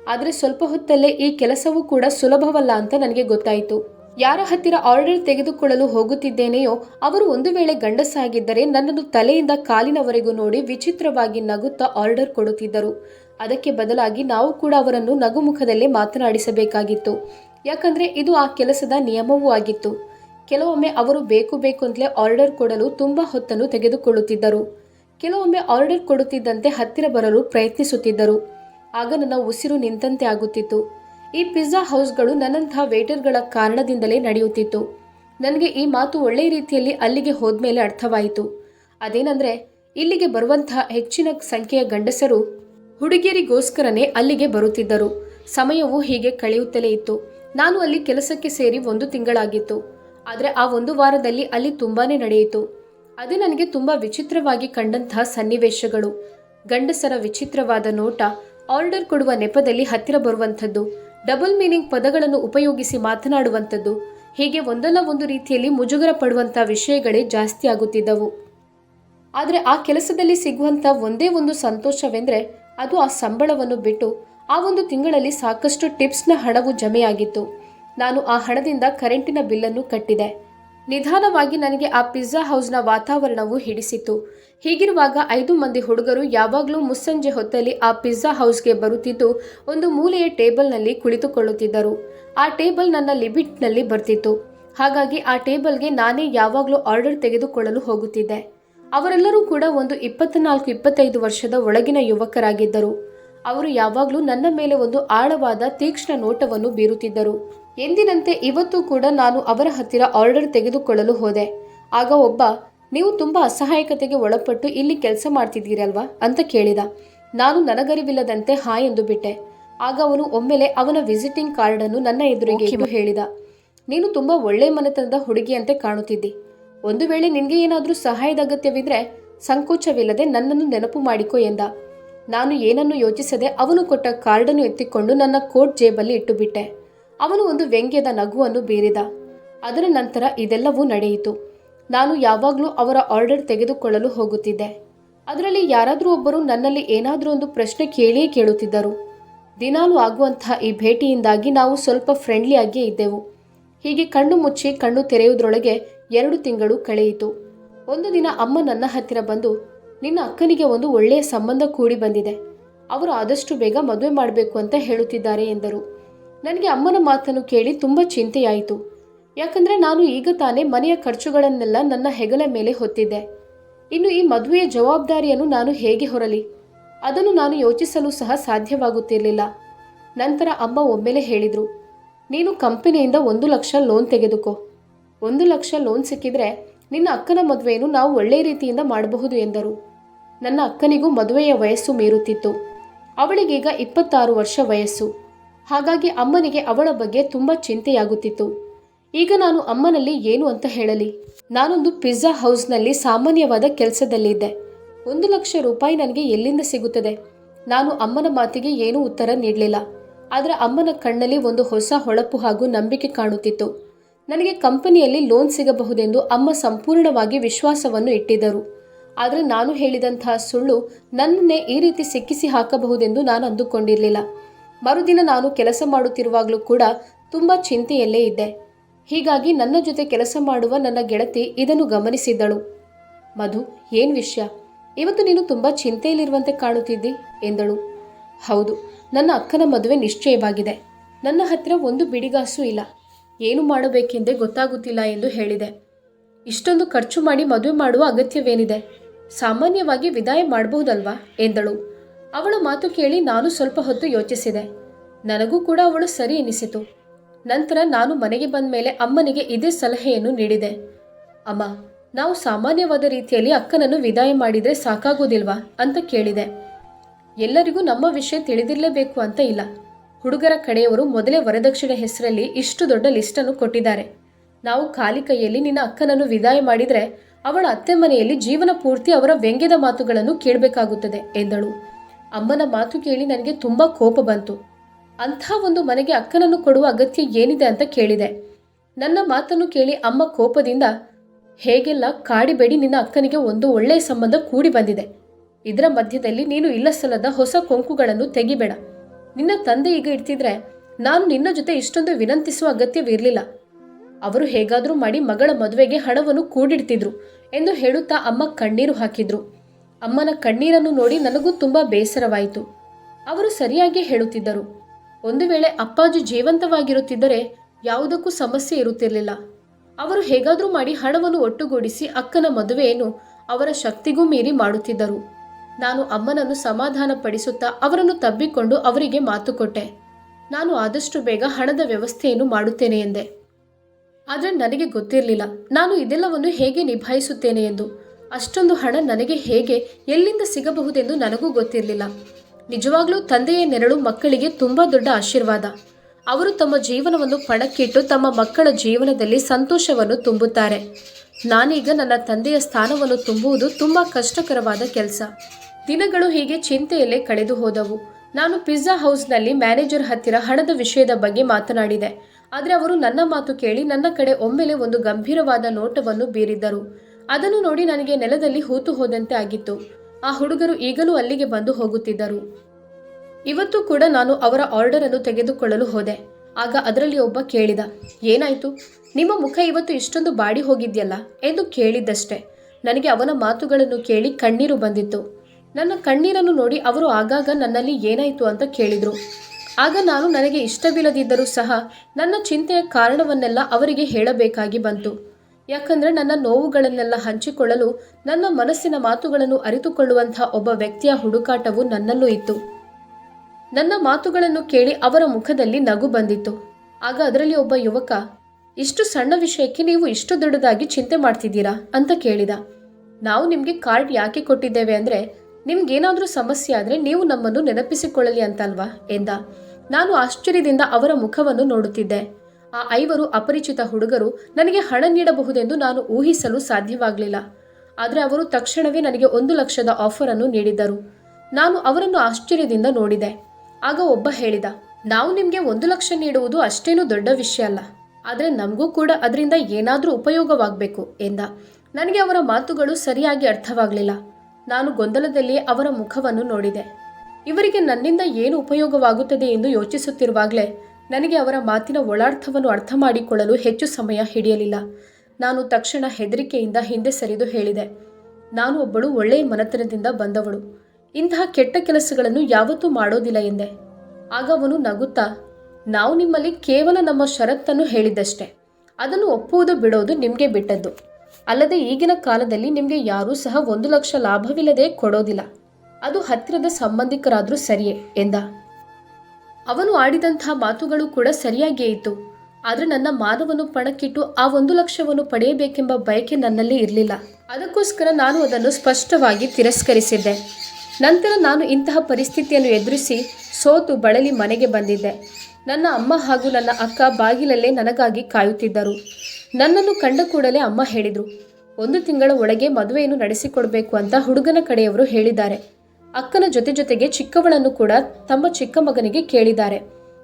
ಆದರೆ ಸ್ವಲ್ಪ ಹೊತ್ತಲ್ಲೇ ಈ ಕೆಲಸವೂ ಕೂಡ ಸುಲಭವಲ್ಲ ಅಂತ ನನಗೆ ಗೊತ್ತಾಯಿತು. ಯಾರ ಹತ್ತಿರ ಆರ್ಡರ್ ತೆಗೆದುಕೊಳ್ಳಲು ಹೋಗುತ್ತಿದ್ದೇನೆಯೋ ಅವರು ಒಂದು ವೇಳೆ ಗಂಡಸಾಗಿದ್ದರೆ ನನ್ನನ್ನು ತಲೆಯಿಂದ ಕಾಲಿನವರೆಗೂ ನೋಡಿ ವಿಚಿತ್ರವಾಗಿ ನಗುತ್ತಾ ಆರ್ಡರ್ ಕೊಡುತ್ತಿದ್ದರು. ಅದಕ್ಕೆ ಬದಲಾಗಿ ನಾವು ಕೂಡ ಅವರನ್ನು ನಗುಮುಖದಲ್ಲೇ ಮಾತನಾಡಿಸಬೇಕಾಗಿತ್ತು. ಯಾಕಂದ್ರೆ ಇದು ಆ ಕೆಲಸದ ನಿಯಮವೂ ಆಗಿತ್ತು. ಕೆಲವೊಮ್ಮೆ ಅವರು ಬೇಕು ಬೇಕು ಅಂತಲೇ ಆರ್ಡರ್ ಕೊಡಲು ತುಂಬ ಹೊತ್ತನ್ನು ತೆಗೆದುಕೊಳ್ಳುತ್ತಿದ್ದರು. ಕೆಲವೊಮ್ಮೆ ಆರ್ಡರ್ ಕೊಡುತ್ತಿದ್ದಂತೆ ಹತ್ತಿರ ಬರಲು ಪ್ರಯತ್ನಿಸುತ್ತಿದ್ದರು. ಆಗ ನನ್ನ ಉಸಿರು ನಿಂತಂತೆ ಆಗುತ್ತಿತ್ತು. ಈ ಪಿಜ್ಜಾ ಹೌಸ್ಗಳು ನನ್ನಂತಹ ವೇಟರ್ಗಳ ಕಾರಣದಿಂದಲೇ ನಡೆಯುತ್ತಿತ್ತು. ನನಗೆ ಈ ಮಾತು ಒಳ್ಳೆಯ ರೀತಿಯಲ್ಲಿ ಅಲ್ಲಿಗೆ ಹೋದ್ಮೇಲೆ ಅರ್ಥವಾಯಿತು. ಅದೇನೆಂದರೆ, ಇಲ್ಲಿಗೆ ಬರುವಂತಹ ಹೆಚ್ಚಿನ ಸಂಖ್ಯೆಯ ಗಂಡಸರು ಹುಡುಗಿಯರಿಗೋಸ್ಕರನೇ ಅಲ್ಲಿಗೆ ಬರುತ್ತಿದ್ದರು. ಸಮಯವು ಹೀಗೆ ಕಳೆಯುತ್ತಲೇ ಇತ್ತು. ನಾನು ಅಲ್ಲಿ ಕೆಲಸಕ್ಕೆ ಸೇರಿ ಒಂದು ತಿಂಗಳಾಗಿತ್ತು. ಆದರೆ ಆ ಒಂದು ವಾರದಲ್ಲಿ ಅಲ್ಲಿ ತುಂಬಾನೇ ನಡೆಯಿತು. ಅದು ನನಗೆ ತುಂಬ ವಿಚಿತ್ರವಾಗಿ ಕಂಡಂತಹ ಸನ್ನಿವೇಶಗಳು. ಗಂಡಸರ ವಿಚಿತ್ರವಾದ ನೋಟ, ಆರ್ಡರ್ ಕೊಡುವ ನೆಪದಲ್ಲಿ ಹತ್ತಿರ ಬರುವಂಥದ್ದು, ಡಬಲ್ ಮೀನಿಂಗ್ ಪದಗಳನ್ನು ಉಪಯೋಗಿಸಿ ಮಾತನಾಡುವಂಥದ್ದು, ಹೀಗೆ ಒಂದಲ್ಲ ಒಂದು ರೀತಿಯಲ್ಲಿ ಮುಜುಗರ ಪಡುವಂಥ ವಿಷಯಗಳೇ ಜಾಸ್ತಿ ಆಗುತ್ತಿದ್ದವು. ಆದರೆ ಆ ಕೆಲಸದಲ್ಲಿ ಸಿಗುವಂಥ ಒಂದೇ ಒಂದು ಸಂತೋಷವೆಂದರೆ ಅದು ಆ ಸಂಬಳವನ್ನು ಬಿಟ್ಟು ಆ ಒಂದು ತಿಂಗಳಲ್ಲಿ ಸಾಕಷ್ಟು ಟಿಪ್ಸ್ನ ಹಣವು ಜಮೆಯಾಗಿತ್ತು. ನಾನು ಆ ಹಣದಿಂದ ಕರೆಂಟಿನ ಬಿಲ್ಲನ್ನು ಕಟ್ಟಿದೆ. ನಿಧಾನವಾಗಿ ನನಗೆ ಆ ಪಿಜ್ಜಾ ಹೌಸ್ನ ವಾತಾವರಣವು ಹಿಡಿಸಿತು ಹೀಗಿರುವಾಗ ಐದು ಮಂದಿ ಹುಡುಗರು ಯಾವಾಗಲೂ ಮುಸ್ಸಂಜೆ ಹೊತ್ತಲ್ಲಿ ಆ ಪಿಜ್ಜಾ ಹೌಸ್ಗೆ ಬರುತ್ತಿದ್ದು ಒಂದು ಮೂಲೆಯ ಟೇಬಲ್ನಲ್ಲಿ ಕುಳಿತುಕೊಳ್ಳುತ್ತಿದ್ದರು. ಆ ಟೇಬಲ್ ನನ್ನ ಲಿಮಿಟ್ನಲ್ಲಿ ಬರ್ತಿತ್ತು. ಹಾಗಾಗಿ ಆ ಟೇಬಲ್ಗೆ ನಾನೇ ಯಾವಾಗಲೂ ಆರ್ಡರ್ ತೆಗೆದುಕೊಳ್ಳಲು ಹೋಗುತ್ತಿದ್ದೆ. ಅವರೆಲ್ಲರೂ ಕೂಡ ಒಂದು ಇಪ್ಪತ್ನಾಲ್ಕು ಇಪ್ಪತ್ತೈದು ವರ್ಷದ ಒಳಗಿನ ಯುವಕರಾಗಿದ್ದರು. ಅವರು ಯಾವಾಗಲೂ ನನ್ನ ಮೇಲೆ ಒಂದು ಆಳವಾದ ತೀಕ್ಷ್ಣ ನೋಟವನ್ನು ಬೀರುತ್ತಿದ್ದರು. ಎಂದಿನಂತೆ ಇವತ್ತು ಕೂಡ ನಾನು ಅವರ ಹತ್ತಿರ ಆರ್ಡರ್ ತೆಗೆದುಕೊಳ್ಳಲು ಹೋದೆ. ಆಗ ಒಬ್ಬ ನೀವು ತುಂಬಾ ಅಸಹಾಯಕತೆಗೆ ಒಳಪಟ್ಟು ಇಲ್ಲಿ ಕೆಲಸ ಮಾಡ್ತಿದ್ದೀರಲ್ವಾ? ಅಂತ ಕೇಳಿದ. ನಾನು ನನಗರಿವಿಲ್ಲದಂತೆ ಹಾ ಎಂದು ಬಿಟ್ಟೆ. ಆಗ ಅವನು ಒಮ್ಮೆಲೆ ಅವನ ವಿಸಿಟಿಂಗ್ ಕಾರ್ಡ್ ಅನ್ನು ನನ್ನ ಎದುರಿಗೆ ಹೇಳಿದ. ನೀನು ತುಂಬಾ ಒಳ್ಳೆ ಮನೆತನದ ಹುಡುಗಿಯಂತೆ ಕಾಣುತ್ತಿದ್ದಿ. ಒಂದು ವೇಳೆ ನಿನಗೆ ಏನಾದರೂ ಸಹಾಯದ ಅಗತ್ಯವಿದ್ರೆ ಸಂಕೋಚವಿಲ್ಲದೆ ನನ್ನನ್ನು ನೆನಪು ಮಾಡಿಕೊ ಎಂದ. ನಾನು ಏನನ್ನು ಯೋಚಿಸದೆ ಅವನು ಕೊಟ್ಟ ಕಾರ್ಡನ್ನು ಎತ್ತಿಕೊಂಡು ನನ್ನ ಕೋಟ್ ಜೇಬಲ್ಲಿ ಇಟ್ಟುಬಿಟ್ಟೆ. ಅವನು ಒಂದು ವ್ಯಂಗ್ಯದ ನಗುವನ್ನು ಬೀರಿದ. ಅದರ ನಂತರ ಇದೆಲ್ಲವೂ ನಡೆಯಿತು. ನಾನು ಯಾವಾಗಲೂ ಅವರ ಆರ್ಡರ್ ತೆಗೆದುಕೊಳ್ಳಲು ಹೋಗುತ್ತಿದ್ದೆ. ಅದರಲ್ಲಿ ಯಾರಾದರೂ ಒಬ್ಬರು ನನ್ನಲ್ಲಿ ಏನಾದರೂ ಒಂದು ಪ್ರಶ್ನೆ ಕೇಳಿಯೇ ಕೇಳುತ್ತಿದ್ದರು. ದಿನಾಲೂ ಆಗುವಂತಹ ಈ ಭೇಟಿಯಿಂದಾಗಿ ನಾವು ಸ್ವಲ್ಪ ಫ್ರೆಂಡ್ಲಿಯಾಗಿಯೇ ಇದ್ದೆವು. ಹೀಗೆ ಕಣ್ಣು ಮುಚ್ಚಿ ಕಣ್ಣು ತೆರೆಯುವುದರೊಳಗೆ ಎರಡು ತಿಂಗಳು ಕಳೆಯಿತು. ಒಂದು ದಿನ ಅಮ್ಮ ನನ್ನ ಹತ್ತಿರ ಬಂದು, ನಿನ್ನ ಅಕ್ಕನಿಗೆ ಒಂದು ಒಳ್ಳೆಯ ಸಂಬಂಧ ಕೂಡಿ ಬಂದಿದೆ. ಅವರು ಆದಷ್ಟು ಬೇಗ ಮದುವೆ ಮಾಡಬೇಕು ಅಂತ ಹೇಳುತ್ತಿದ್ದಾರೆ ಎಂದರು. ನನಗೆ ಅಮ್ಮನ ಮಾತನ್ನು ಕೇಳಿ ತುಂಬ ಚಿಂತೆಯಾಯಿತು. ಯಾಕಂದರೆ ನಾನು ಈಗ ತಾನೇ ಮನೆಯ ಖರ್ಚುಗಳನ್ನೆಲ್ಲ ನನ್ನ ಹೆಗಲ ಮೇಲೆ ಹೊತ್ತಿದ್ದೆ. ಇನ್ನು ಈ ಮದುವೆಯ ಜವಾಬ್ದಾರಿಯನ್ನು ನಾನು ಹೇಗೆ ಹೊರಲಿ? ಅದನ್ನು ನಾನು ಯೋಚಿಸಲು ಸಹ ಸಾಧ್ಯವಾಗುತ್ತಿರಲಿಲ್ಲ. ನಂತರ ಅಮ್ಮ ಒಮ್ಮೆಲೆ ಹೇಳಿದರು, ನೀನು ಕಂಪನಿಯಿಂದ ಒಂದು ಲಕ್ಷ ಲೋನ್ ತೆಗೆದುಕೋ. ಒಂದು ಲಕ್ಷ ಲೋನ್ ಸಿಕ್ಕಿದ್ರೆ ನಿನ್ನ ಅಕ್ಕನ ಮದುವೆಯನ್ನು ನಾವು ಒಳ್ಳೆಯ ರೀತಿಯಿಂದ ಮಾಡಬಹುದು ಎಂದರು. ನನ್ನ ಅಕ್ಕನಿಗೂ ಮದುವೆಯ ವಯಸ್ಸು ಮೀರುತ್ತಿತ್ತು. ಅವಳಿಗೀಗ ಇಪ್ಪತ್ತಾರು ವರ್ಷ ವಯಸ್ಸು. ಹಾಗಾಗಿ ಅಮ್ಮನಿಗೆ ಅವಳ ಬಗ್ಗೆ ತುಂಬ ಚಿಂತೆಯಾಗುತ್ತಿತ್ತು. ಈಗ ನಾನು ಅಮ್ಮನಲ್ಲಿ ಏನು ಅಂತ ಹೇಳಲಿ? ನಾನೊಂದು ಪಿಜ್ಜಾ ಹೌಸ್ನಲ್ಲಿ ಸಾಮಾನ್ಯವಾದ ಕೆಲಸದಲ್ಲಿದ್ದೆ. ಒಂದು ಲಕ್ಷ ರೂಪಾಯಿ ನನಗೆ ಎಲ್ಲಿಂದ ಸಿಗುತ್ತದೆ? ನಾನು ಅಮ್ಮನ ಮಾತಿಗೆ ಏನೂ ಉತ್ತರ ನೀಡಲಿಲ್ಲ. ಆದರೆ ಅಮ್ಮನ ಕಣ್ಣಲ್ಲಿ ಒಂದು ಹೊಸ ಹೊಳಪು ಹಾಗೂ ನಂಬಿಕೆ ಕಾಣುತ್ತಿತ್ತು. ನನಗೆ ಕಂಪನಿಯಲ್ಲಿ ಲೋನ್ ಸಿಗಬಹುದೆಂದು ಅಮ್ಮ ಸಂಪೂರ್ಣವಾಗಿ ವಿಶ್ವಾಸವನ್ನು ಇಟ್ಟಿದ್ದರು. ಆದರೆ ನಾನು ಹೇಳಿದಂತಹ ಸುಳ್ಳು ನನ್ನನ್ನೇ ಈ ರೀತಿ ಸಿಕ್ಕಿಸಿ ಹಾಕಬಹುದೆಂದು ನಾನು ಅಂದುಕೊಂಡಿರಲಿಲ್ಲ. ಮರುದಿನ ನಾನು ಕೆಲಸ ಮಾಡುತ್ತಿರುವಾಗಲೂ ಕೂಡ ತುಂಬ ಚಿಂತೆಯಲ್ಲೇ ಇದ್ದೆ. ಹೀಗಾಗಿ ನನ್ನ ಜೊತೆ ಕೆಲಸ ಮಾಡುವ ನನ್ನ ಗೆಳತಿ ಇದನ್ನು ಗಮನಿಸಿದ್ದಳು. ಮಧು, ಏನು ವಿಷಯ? ಇವತ್ತು ನೀನು ತುಂಬ ಚಿಂತೆಯಲ್ಲಿರುವಂತೆ ಕಾಣುತ್ತಿದ್ದಿ? ಎಂದಳು. ಹೌದು, ನನ್ನ ಅಕ್ಕನ ಮದುವೆ ನಿಶ್ಚಯವಾಗಿದೆ. ನನ್ನ ಹತ್ತಿರ ಒಂದು ಬಿಡಿಗಾಸು ಇಲ್ಲ. ಏನು ಮಾಡಬೇಕೆಂದೇ ಗೊತ್ತಾಗುತ್ತಿಲ್ಲ ಎಂದು ಹೇಳಿದೆ. ಇಷ್ಟೊಂದು ಖರ್ಚು ಮಾಡಿ ಮದುವೆ ಮಾಡುವ ಅಗತ್ಯವೇನಿದೆ? ಸಾಮಾನ್ಯವಾಗಿ ವಿದಾಯ ಮಾಡಬಹುದಲ್ವಾ? ಎಂದಳು. ಅವಳ ಮಾತು ಕೇಳಿ ನಾನು ಸ್ವಲ್ಪ ಹೊತ್ತು ಯೋಚಿಸಿದೆ. ನನಗೂ ಕೂಡ ಅವಳು ಸರಿ ಎನಿಸಿತು. ನಂತರ ನಾನು ಮನೆಗೆ ಬಂದ ಮೇಲೆ ಅಮ್ಮನಿಗೆ ಇದೇ ಸಲಹೆಯನ್ನು ನೀಡಿದೆ. ಅಮ್ಮ, ನಾವು ಸಾಮಾನ್ಯವಾದ ರೀತಿಯಲ್ಲಿ ಅಕ್ಕನನ್ನು ವಿದಾಯ ಮಾಡಿದರೆ ಸಾಕಾಗೋದಿಲ್ವಾ? ಅಂತ ಕೇಳಿದೆ. ಎಲ್ಲರಿಗೂ ನಮ್ಮ ವಿಷಯ ತಿಳಿದಿರಲೇಬೇಕು ಅಂತ ಇಲ್ಲ. ಹುಡುಗರ ಕಡೆಯವರು ಮೊದಲೇ ವರದಕ್ಷಿಣೆ ಹೆಸರಲ್ಲಿ ಇಷ್ಟು ದೊಡ್ಡ ಲಿಸ್ಟನ್ನು ಕೊಟ್ಟಿದ್ದಾರೆ. ನಾವು ಖಾಲಿ ಕೈಯಲ್ಲಿ ನಿನ್ನ ಅಕ್ಕನನ್ನು ವಿದಾಯ ಮಾಡಿದರೆ ಅವಳ ಅತ್ತೆ ಮನೆಯಲ್ಲಿ ಜೀವನ ಪೂರ್ತಿ ಅವರ ವ್ಯಂಗ್ಯದ ಮಾತುಗಳನ್ನು ಕೇಳಬೇಕಾಗುತ್ತದೆ, ಎಂದಳು. ಅಮ್ಮನ ಮಾತು ಕೇಳಿ ನನಗೆ ತುಂಬ ಕೋಪ ಬಂತು. ಅಂಥ ಒಂದು ಮನೆಗೆ ಅಕ್ಕನನ್ನು ಕೊಡುವ ಅಗತ್ಯ ಏನಿದೆ ಅಂತ ಕೇಳಿದೆ. ನನ್ನ ಮಾತನ್ನು ಕೇಳಿ ಅಮ್ಮ ಕೋಪದಿಂದ, ಹೇಗೆಲ್ಲ ಕಾಡಿಬೇಡಿ, ನಿನ್ನ ಅಕ್ಕನಿಗೆ ಒಂದು ಒಳ್ಳೆಯ ಸಂಬಂಧ ಕೂಡಿ ಬಂದಿದೆ. ಇದರ ಮಧ್ಯದಲ್ಲಿ ನೀನು ಇಲ್ಲ ಸಲ್ಲದ ಹೊಸ ಕೊಂಕುಗಳನ್ನು ತೆಗಿಬೇಡ. ನಿನ್ನ ತಂದೆ ಈಗ ಇಡ್ತಿದ್ರೆ ನಾನು ನಿನ್ನ ಜೊತೆ ಇಷ್ಟೊಂದು ವಿನಂತಿಸುವ ಅಗತ್ಯವಿರಲಿಲ್ಲ. ಅವರು ಹೇಗಾದರೂ ಮಾಡಿ ಮಗಳ ಮದುವೆಗೆ ಹಣವನ್ನು ಕೂಡಿಡ್ತಿದ್ರು ಎಂದು ಹೇಳುತ್ತಾ ಅಮ್ಮ ಕಣ್ಣೀರು ಹಾಕಿದ್ರು. ಅಮ್ಮನ ಕಣ್ಣೀರನ್ನು ನೋಡಿ ನನಗೂ ತುಂಬ ಬೇಸರವಾಯಿತು. ಅವರು ಸರಿಯಾಗಿ ಹೇಳುತ್ತಿದ್ದರು. ಒಂದು ವೇಳೆ ಅಪ್ಪಾಜಿ ಜೀವಂತವಾಗಿರುತ್ತಿದ್ದರೆ ಯಾವುದಕ್ಕೂ ಸಮಸ್ಯೆ ಇರುತ್ತಿರಲಿಲ್ಲ. ಅವರು ಹೇಗಾದರೂ ಮಾಡಿ ಹಣವನ್ನು ಒಟ್ಟುಗೂಡಿಸಿ ಅಕ್ಕನ ಮದುವೆಯನ್ನು ಅವರ ಶಕ್ತಿಗೂ ಮೀರಿ ಮಾಡುತ್ತಿದ್ದರು. ನಾನು ಅಮ್ಮನನ್ನು ಸಮಾಧಾನ ಪಡಿಸುತ್ತಾ ಅವರನ್ನು ತಬ್ಬಿಕೊಂಡು ಅವರಿಗೆ ಮಾತು ಕೊಟ್ಟೆ. ನಾನು ಆದಷ್ಟು ಬೇಗ ಹಣದ ವ್ಯವಸ್ಥೆಯನ್ನು ಮಾಡುತ್ತೇನೆ ಎಂದೆ. ಆದರೆ ನನಗೆ ಗೊತ್ತಿರಲಿಲ್ಲ. ನಾನು ಇದೆಲ್ಲವನ್ನು ಹೇಗೆ ನಿಭಾಯಿಸುತ್ತೇನೆ ಎಂದು. ಅಷ್ಟೊಂದು ಹಣ ನನಗೆ ಹೇಗೆ, ಎಲ್ಲಿಂದ ಸಿಗಬಹುದೆಂದು ನನಗೂ ಗೊತ್ತಿರಲಿಲ್ಲ. ನಿಜವಾಗ್ಲೂ ತಂದೆಯ ನೆರಳು ಮಕ್ಕಳಿಗೆ ತುಂಬ ದೊಡ್ಡ ಆಶೀರ್ವಾದ. ಅವರು ತಮ್ಮ ಜೀವನವನ್ನು ಪಣಕ್ಕಿಟ್ಟು ತಮ್ಮ ಮಕ್ಕಳ ಜೀವನದಲ್ಲಿ ಸಂತೋಷವನ್ನು ತುಂಬುತ್ತಾರೆ. ನಾನೀಗ ನನ್ನ ತಂದೆಯ ಸ್ಥಾನವನ್ನು ತುಂಬುವುದು ತುಂಬ ಕಷ್ಟಕರವಾದ ಕೆಲಸ. ದಿನಗಳು ಹೀಗೆ ಚಿಂತೆಯಲ್ಲೇ ಕಳೆದು ಹೋದವು. ನಾನು ಪಿಜ್ಜಾ ಹೌಸ್ನಲ್ಲಿ ಮ್ಯಾನೇಜರ್ ಹತ್ತಿರ ಹಣದ ವಿಷಯದ ಬಗ್ಗೆ ಮಾತನಾಡಿದೆ. ಆದರೆ ಅವರು ನನ್ನ ಮಾತು ಕೇಳಿ ನನ್ನ ಕಡೆ ಒಮ್ಮೆಲೆ ಒಂದು ಗಂಭೀರವಾದ ನೋಟವನ್ನು ಬೀರಿದ್ದರು. ಅದನ್ನು ನೋಡಿ ನನಗೆ ನೆಲದಲ್ಲಿ ಹೂತು ಹೋದಂತೆ ಆಗಿತ್ತು. ಆ ಹುಡುಗರು ಈಗಲೂ ಅಲ್ಲಿಗೆ ಬಂದು ಹೋಗುತ್ತಿದ್ದರು. ಇವತ್ತು ಕೂಡ ನಾನು ಅವರ ಆರ್ಡರ್ ಅನ್ನು ತೆಗೆದುಕೊಳ್ಳಲು ಹೋದೆ. ಆಗ ಅದರಲ್ಲಿ ಒಬ್ಬ ಕೇಳಿದ, ಏನಾಯ್ತು? ನಿಮ್ಮ ಮುಖ ಇವತ್ತು ಇಷ್ಟೊಂದು ಬಾಡಿ ಹೋಗಿದ್ಯಲ್ಲ? ಎಂದು ಕೇಳಿದ್ದಷ್ಟೆ. ನನಗೆ ಅವನ ಮಾತುಗಳನ್ನು ಕೇಳಿ ಕಣ್ಣೀರು ಬಂದಿತ್ತು. ನನ್ನ ಕಣ್ಣೀರನ್ನು ನೋಡಿ ಅವರು ಆಗಾಗ ನನ್ನಲ್ಲಿ ಏನಾಯಿತು ಅಂತ ಕೇಳಿದರು. ಆಗ ನಾನು ನನಗೆ ಇಷ್ಟವಿಲ್ಲದಿದ್ದರೂ ಸಹ ನನ್ನ ಚಿಂತೆಯ ಕಾರಣವನ್ನೆಲ್ಲ ಅವರಿಗೆ ಹೇಳಬೇಕಾಗಿ ಬಂತು. ಯಾಕಂದರೆ ನನ್ನ ನೋವುಗಳನ್ನೆಲ್ಲ ಹಂಚಿಕೊಳ್ಳಲು, ನನ್ನ ಮನಸ್ಸಿನ ಮಾತುಗಳನ್ನು ಅರಿತುಕೊಳ್ಳುವಂತಹ ಒಬ್ಬ ವ್ಯಕ್ತಿಯ ಹುಡುಕಾಟವು ನನ್ನಲ್ಲೂ ಇತ್ತು. ನನ್ನ ಮಾತುಗಳನ್ನು ಕೇಳಿ ಅವರ ಮುಖದಲ್ಲಿ ನಗು ಬಂದಿತ್ತು. ಆಗ ಅದರಲ್ಲಿ ಒಬ್ಬ ಯುವಕ, ಇಷ್ಟು ಸಣ್ಣ ವಿಷಯಕ್ಕೆ ನೀವು ಇಷ್ಟು ದೊಡ್ಡದಾಗಿ ಚಿಂತೆ ಮಾಡ್ತಿದ್ದೀರಾ? ಅಂತ ಕೇಳಿದ. ನಾವು ನಿಮಗೆ ಕಾರ್ಡ್ ಯಾಕೆ ಕೊಟ್ಟಿದ್ದೇವೆ ಅಂದರೆ ನಿಮ್ಗೇನಾದರೂ ಸಮಸ್ಯೆ ಆದರೆ ನೀವು ನಮ್ಮನ್ನು ನೆನಪಿಸಿಕೊಳ್ಳಲಿ ಅಂತಲ್ವಾ, ಎಂದ. ನಾನು ಆಶ್ಚರ್ಯದಿಂದ ಅವರ ಮುಖವನ್ನು ನೋಡುತ್ತಿದ್ದೆ. ಆ ಐವರು ಅಪರಿಚಿತ ಹುಡುಗರು ನನಗೆ ಹಣ ನೀಡಬಹುದೆಂದು ನಾನು ಊಹಿಸಲು ಸಾಧ್ಯವಾಗಲಿಲ್ಲ. ಆದರೆ ಅವರು ತಕ್ಷಣವೇ ನನಗೆ ಒಂದು ಲಕ್ಷದ ಆಫರ್ ಅನ್ನು ನೀಡಿದ್ದರು. ನಾನು ಅವರನ್ನು ಆಶ್ಚರ್ಯದಿಂದ ನೋಡಿದೆ. ಆಗ ಒಬ್ಬ ಹೇಳಿದ, ನಾವು ನಿಮಗೆ ಒಂದು ಲಕ್ಷ ನೀಡುವುದು ಅಷ್ಟೇನು ದೊಡ್ಡ ವಿಷಯ ಅಲ್ಲ. ಆದರೆ ನಮಗೂ ಕೂಡ ಅದರಿಂದ ಏನಾದರೂ ಉಪಯೋಗವಾಗಬೇಕು, ಎಂದ. ನನಗೆ ಅವರ ಮಾತುಗಳು ಸರಿಯಾಗಿ ಅರ್ಥವಾಗಲಿಲ್ಲ. ನಾನು ಗೊಂದಲದಲ್ಲಿ ಅವರ ಮುಖವನ್ನು ನೋಡಿದೆ. ಇವರಿಗೆ ನನ್ನಿಂದ ಏನು ಉಪಯೋಗವಾಗುತ್ತದೆ ಎಂದು ಯೋಚಿಸುತ್ತಿರುವಾಗಲೇ ನನಗೆ ಅವರ ಮಾತಿನ ಒಳಾರ್ಥವನ್ನು ಅರ್ಥ ಮಾಡಿಕೊಳ್ಳಲು ಹೆಚ್ಚು ಸಮಯ ಹಿಡಿಯಲಿಲ್ಲ. ನಾನು ತಕ್ಷಣ ಹೆದರಿಕೆಯಿಂದ ಹಿಂದೆ ಸರಿದು ಹೇಳಿದೆ. ನಾನು ಒಬ್ಬಳು ಒಳ್ಳೆಯ ಮನತನದಿಂದ ಬಂದವಳು. ಇಂತಹ ಕೆಟ್ಟ ಕೆಲಸಗಳನ್ನು ಯಾವತ್ತೂ ಮಾಡೋದಿಲ್ಲ ಎಂದೆ. ಆಗ ಅವನು ನಗುತ್ತಾ, ನಾವು ನಿಮ್ಮಲ್ಲಿ ಕೇವಲ ನಮ್ಮ ಷರತ್ತನ್ನು ಹೇಳಿದ್ದಷ್ಟೇ. ಅದನ್ನು ಒಪ್ಪುವುದು ಬಿಡೋದು ನಿಮಗೆ ಬಿಟ್ಟದ್ದು. ಅಲ್ಲದೆ ಈಗಿನ ಕಾಲದಲ್ಲಿ ನಿಮಗೆ ಯಾರೂ ಸಹ ಒಂದು ಲಕ್ಷ ಲಾಭವಿಲ್ಲದೆ ಕೊಡೋದಿಲ್ಲ. ಅದು ಹತ್ತಿರದ ಸಂಬಂಧಿಕರಾದರೂ ಸರಿಯೇ ಎಂದ. ಅವನು ಆಡಿದಂತಹ ಮಾತುಗಳು ಕೂಡ ಸರಿಯಾಗಿಯೇ ಇತ್ತು. ಆದರೆ ನನ್ನ ಮಾನವನ್ನು ಪಣಕ್ಕಿಟ್ಟು ಆ ಒಂದು ಲಕ್ಷವನ್ನು ಪಡೆಯಬೇಕೆಂಬ ಬಯಕೆ ನನ್ನಲ್ಲಿ ಇರಲಿಲ್ಲ. ಅದಕ್ಕೋಸ್ಕರ ನಾನು ಅದನ್ನು ಸ್ಪಷ್ಟವಾಗಿ ತಿರಸ್ಕರಿಸಿದ್ದೆ. ನಂತರ ನಾನು ಇಂತಹ ಪರಿಸ್ಥಿತಿಯನ್ನು ಎದುರಿಸಿ ಸೋತು ಬಳಲಿ ಮನೆಗೆ ಬಂದಿದ್ದೆ. ನನ್ನ ಅಮ್ಮ ಹಾಗೂ ನನ್ನ ಅಕ್ಕ ಬಾಗಿಲಲ್ಲೇ ನನಗಾಗಿ ಕಾಯುತ್ತಿದ್ದರು. ನನ್ನನ್ನು ಕಂಡ ಕೂಡಲೇ ಅಮ್ಮ ಹೇಳಿದರು. ಒಂದು ತಿಂಗಳ ಒಳಗೆ ಮದುವೆಯನ್ನು ನಡೆಸಿಕೊಡಬೇಕು ಅಂತ ಹುಡುಗನ ಕಡೆಯವರು ಹೇಳಿದ್ದಾರೆ. ಅಕ್ಕನ ಜೊತೆ ಜೊತೆಗೆ ಚಿಕ್ಕವಳನ್ನು ಕೂಡ ತಮ್ಮ ಚಿಕ್ಕ ಮಗನಿಗೆ ಕೇಳಿದ್ದಾರೆ.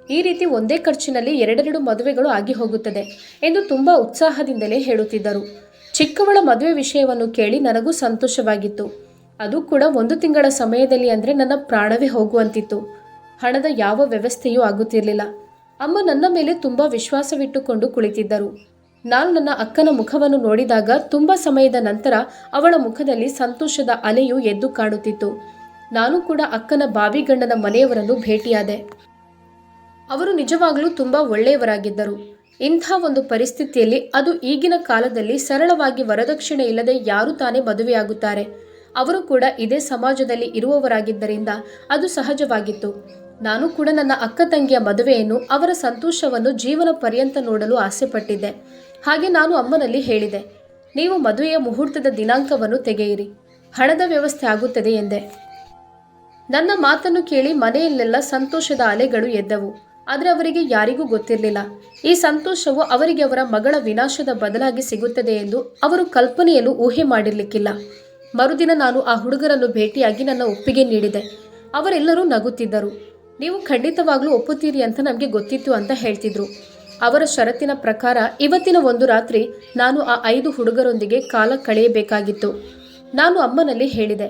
ಈ ರೀತಿ ಒಂದೇ ಖರ್ಚಿನಲ್ಲಿ ಎರಡೆರಡು ಮದುವೆಗಳು ಆಗಿ ಹೋಗುತ್ತದೆ ಎಂದು ತುಂಬ ಉತ್ಸಾಹದಿಂದಲೇ ಹೇಳುತ್ತಿದ್ದರು. ಚಿಕ್ಕವಳ ಮದುವೆ ವಿಷಯವನ್ನು ಕೇಳಿ ನನಗೂ ಸಂತೋಷವಾಗಿತ್ತು. ಅದು ಕೂಡ ಒಂದು ತಿಂಗಳ ಸಮಯದಲ್ಲಿ ಅಂದರೆ ನನ್ನ ಪ್ರಾಣವೇ ಹೋಗುವಂತಿತ್ತು. ಹಣದ ಯಾವ ವ್ಯವಸ್ಥೆಯೂ ಆಗುತ್ತಿರಲಿಲ್ಲ. ಅಮ್ಮ ನನ್ನ ಮೇಲೆ ತುಂಬ ವಿಶ್ವಾಸವಿಟ್ಟುಕೊಂಡು ಕುಳಿತಿದ್ದರು. ನಾನು ನನ್ನ ಅಕ್ಕನ ಮುಖವನ್ನು ನೋಡಿದಾಗ ತುಂಬ ಸಮಯದ ನಂತರ ಅವಳ ಮುಖದಲ್ಲಿ ಸಂತೋಷದ ಅಲೆಯು ಎದ್ದು ಕಾಣುತ್ತಿತ್ತು ನಾನು ಕೂಡ ಅಕ್ಕನ ಬಾವಿಗಣ್ಣನ ಮನೆಯವರನ್ನು ಭೇಟಿಯಾದೆ. ಅವರು ನಿಜವಾಗಲೂ ತುಂಬ ಒಳ್ಳೆಯವರಾಗಿದ್ದರು. ಇಂಥ ಒಂದು ಪರಿಸ್ಥಿತಿಯಲ್ಲಿ ಅದು ಈಗಿನ ಕಾಲದಲ್ಲಿ ಸರಳವಾಗಿ ವರದಕ್ಷಿಣೆ ಇಲ್ಲದೆ ಯಾರು ತಾನೇ ಮದುವೆಯಾಗುತ್ತಾರೆ. ಅವರು ಕೂಡ ಇದೇ ಸಮಾಜದಲ್ಲಿ ಇರುವವರಾಗಿದ್ದರಿಂದ ಅದು ಸಹಜವಾಗಿತ್ತು. ನಾನು ಕೂಡ ನನ್ನ ಅಕ್ಕ ತಂಗಿಯ ಮದುವೆಯನ್ನು ಅವರ ಸಂತೋಷವನ್ನು ಜೀವನ ಪರ್ಯಂತ ನೋಡಲು ಆಸೆಪಟ್ಟಿದ್ದೆ. ಹಾಗೆ ನಾನು ಅಮ್ಮನಲ್ಲಿ ಹೇಳಿದೆ, ನೀವು ಮದುವೆಯ ಮುಹೂರ್ತದ ದಿನಾಂಕವನ್ನು ತೆಗೆಯಿರಿ, ಹಣದ ವ್ಯವಸ್ಥೆ ಆಗುತ್ತದೆ ಎಂದೆ. ನನ್ನ ಮಾತನ್ನು ಕೇಳಿ ಮನೆಯಲ್ಲೆಲ್ಲ ಸಂತೋಷದ ಅಲೆಗಳು ಎದ್ದವು, ಆದರೆ ಅವರಿಗೆ ಯಾರಿಗೂ ಗೊತ್ತಿರಲಿಲ್ಲ. ಈ ಸಂತೋಷವು ಅವರಿಗೆ ಅವರ ಮಗಳ ವಿನಾಶದ ಬದಲಾಗಿ ಸಿಗುತ್ತದೆ ಎಂದು ಅವರು ಕಲ್ಪನೆಯಲ್ಲೂ ಊಹೆ ಮಾಡಿರಲಿಕ್ಕಿಲ್ಲ. ಮರುದಿನ ನಾನು ಆ ಹುಡುಗರನ್ನು ಭೇಟಿಯಾಗಿ ನನ್ನ ಒಪ್ಪಿಗೆ ನೀಡಿದೆ. ಅವರೆಲ್ಲರೂ ನಗುತ್ತಿದ್ದರು. ನೀವು ಖಂಡಿತವಾಗ್ಲೂ ಒಪ್ಪುತ್ತೀರಿ ಅಂತ ನಮಗೆ ಗೊತ್ತಿತ್ತು ಅಂತ ಹೇಳ್ತಿದ್ರು. ಅವರ ಷರತ್ತಿನ ಪ್ರಕಾರ ಇವತ್ತಿನ ಒಂದು ರಾತ್ರಿ ನಾನು ಆ ಐದು ಹುಡುಗರೊಂದಿಗೆ ಕಾಲ ಕಳೆಯಬೇಕಾಗಿತ್ತು. ನಾನು ಅಮ್ಮನಲ್ಲಿ ಹೇಳಿದೆ,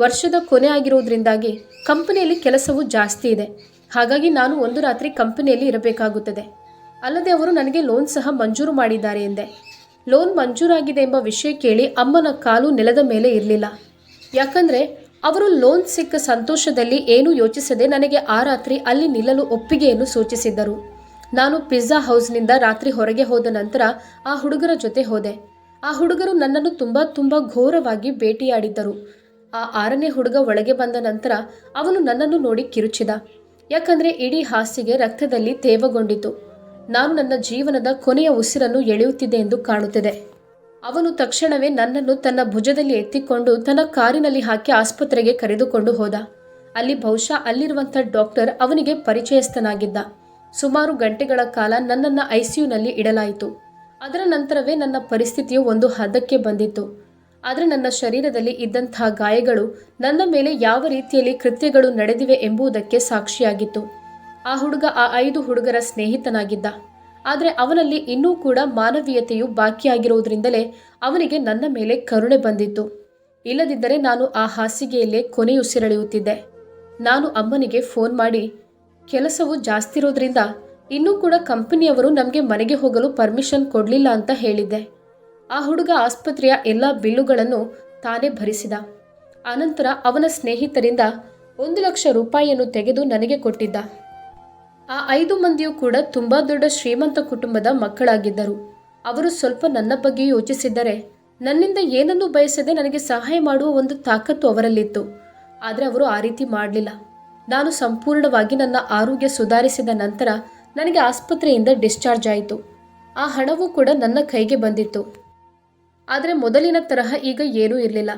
ವರ್ಷದ ಕೊನೆ ಆಗಿರುವುದರಿಂದಾಗಿ ಕಂಪನಿಯಲ್ಲಿ ಕೆಲಸವು ಜಾಸ್ತಿ ಇದೆ. ಹಾಗಾಗಿ ನಾನು ಒಂದು ರಾತ್ರಿ ಕಂಪನಿಯಲ್ಲಿ ಇರಬೇಕಾಗುತ್ತದೆ. ಅಲ್ಲದೆ ಅವರು ನನಗೆ ಲೋನ್ ಸಹ ಮಂಜೂರು ಮಾಡಿದ್ದಾರೆ ಎಂದೆ. ಲೋನ್ ಮಂಜೂರಾಗಿದೆ ಎಂಬ ವಿಷಯ ಕೇಳಿ ಅಮ್ಮನ ಕಾಲು ನೆಲದ ಮೇಲೆ ಇರಲಿಲ್ಲ. ಯಾಕಂದರೆ ಅವರು ಲೋನ್ ಸಿಕ್ಕ ಸಂತೋಷದಲ್ಲಿ ಏನೂ ಯೋಚಿಸದೆ ನನಗೆ ಆ ರಾತ್ರಿ ಅಲ್ಲಿ ನಿಲ್ಲಲು ಒಪ್ಪಿಗೆಯನ್ನು ಸೂಚಿಸಿದ್ದರು. ನಾನು ಪಿಜ್ಜಾ ಹೌಸ್ನಿಂದ ರಾತ್ರಿ ಹೊರಗೆ ಹೋದ ನಂತರ ಆ ಹುಡುಗರ ಜೊತೆ ಹೋದೆ. ಆ ಹುಡುಗರು ನನ್ನನ್ನು ತುಂಬ ತುಂಬ ಘೋರವಾಗಿ ಭೇಟಿಯಾಡಿದ್ದರು ಆ ಆರನೇ ಹುಡುಗ ಒಳಗೆ ಬಂದ ನಂತರ ಅವನು ನನ್ನನ್ನು ನೋಡಿ ಕಿರುಚಿದ. ಯಾಕಂದ್ರೆ ಇಡೀ ಹಾಸಿಗೆ ರಕ್ತದಲ್ಲಿ ತೇವಗೊಂಡಿತು ನಾನು ನನ್ನ ಜೀವನದ ಕೊನೆಯ ಉಸಿರನ್ನು ಎಳೆಯುತ್ತಿದೆ ಎಂದು ಕಾಣುತ್ತಿದೆ. ಅವನು ತಕ್ಷಣವೇ ನನ್ನನ್ನು ತನ್ನ ಭುಜದಲ್ಲಿ ಎತ್ತಿಕೊಂಡು ತನ್ನ ಕಾರಿನಲ್ಲಿ ಹಾಕಿ ಆಸ್ಪತ್ರೆಗೆ ಕರೆದುಕೊಂಡು ಹೋದ. ಅಲ್ಲಿ ಬಹುಶಃ ಅಲ್ಲಿರುವಂಥ ಡಾಕ್ಟರ್ ಅವನಿಗೆ ಪರಿಚಯಸ್ಥನಾಗಿದ್ದ. ಸುಮಾರು ಗಂಟೆಗಳ ಕಾಲ ನನ್ನನ್ನು ಐಸಿಯುನಲ್ಲಿ ಇಡಲಾಯಿತು. ಅದರ ನಂತರವೇ ನನ್ನ ಪರಿಸ್ಥಿತಿಯು ಒಂದು ಹದಕ್ಕೆ ಬಂದಿತ್ತು. ಆದರೆ ನನ್ನ ಶರೀರದಲ್ಲಿ ಇದ್ದಂತಹ ಗಾಯಗಳು ನನ್ನ ಮೇಲೆ ಯಾವ ರೀತಿಯಲ್ಲಿ ಕೃತ್ಯಗಳು ನಡೆದಿವೆ ಎಂಬುದಕ್ಕೆ ಸಾಕ್ಷಿಯಾಗಿತ್ತು. ಆ ಹುಡುಗ ಆ ಐದು ಹುಡುಗರ ಸ್ನೇಹಿತನಾಗಿದ್ದ. ಆದರೆ ಅವನಲ್ಲಿ ಇನ್ನೂ ಕೂಡ ಮಾನವೀಯತೆಯು ಬಾಕಿಯಾಗಿರುವುದರಿಂದಲೇ ಅವನಿಗೆ ನನ್ನ ಮೇಲೆ ಕರುಣೆ ಬಂದಿತ್ತು. ಇಲ್ಲದಿದ್ದರೆ ನಾನು ಆ ಹಾಸಿಗೆಯಲ್ಲೇ ಕೊನೆಯುಸಿರೆಳೆಯುತ್ತಿದ್ದೆ. ನಾನು ಅಮ್ಮನಿಗೆ ಫೋನ್ ಮಾಡಿ ಕೆಲಸವು ಜಾಸ್ತಿ ಇರೋದ್ರಿಂದ ಇನ್ನೂ ಕೂಡ ಕಂಪನಿಯವರು ನಮಗೆ ಮನೆಗೆ ಹೋಗಲು ಪರ್ಮಿಷನ್ ಕೊಡಲಿಲ್ಲ ಅಂತ ಹೇಳಿದ್ದೆ. ಆ ಹುಡುಗ ಆಸ್ಪತ್ರೆಯ ಎಲ್ಲ ಬಿಲ್ಲುಗಳನ್ನು ತಾನೇ ಭರಿಸಿದ. ಆನಂತರ ಅವನ ಸ್ನೇಹಿತರಿಂದ ಒಂದು ಲಕ್ಷ ರೂಪಾಯಿಯನ್ನು ತೆಗೆದು ನನಗೆ ಕೊಟ್ಟಿದ್ದ. ಆ ಐದು ಮಂದಿಯೂ ಕೂಡ ತುಂಬ ದೊಡ್ಡ ಶ್ರೀಮಂತ ಕುಟುಂಬದ ಮಕ್ಕಳಾಗಿದ್ದರು. ಅವರು ಸ್ವಲ್ಪ ನನ್ನ ಬಗ್ಗೆ ಯೋಚಿಸಿದ್ದರೆ ನನ್ನಿಂದ ಏನನ್ನೂ ಬಯಸದೆ ನನಗೆ ಸಹಾಯ ಮಾಡುವ ಒಂದು ತಾಕತ್ತು ಅವರಲ್ಲಿತ್ತು. ಆದರೆ ಅವರು ಆ ರೀತಿ ಮಾಡಲಿಲ್ಲ. ನಾನು ಸಂಪೂರ್ಣವಾಗಿ ನನ್ನ ಆರೋಗ್ಯ ಸುಧಾರಿಸಿದ ನಂತರ ನನಗೆ ಆಸ್ಪತ್ರೆಯಿಂದ ಡಿಸ್ಚಾರ್ಜ್ ಆಯಿತು. ಆ ಹಣವೂ ಕೂಡ ನನ್ನ ಕೈಗೆ ಬಂದಿತ್ತು. ಆದರೆ ಮೊದಲಿನ ತರಹ ಈಗ ಏನೂ ಇರಲಿಲ್ಲ.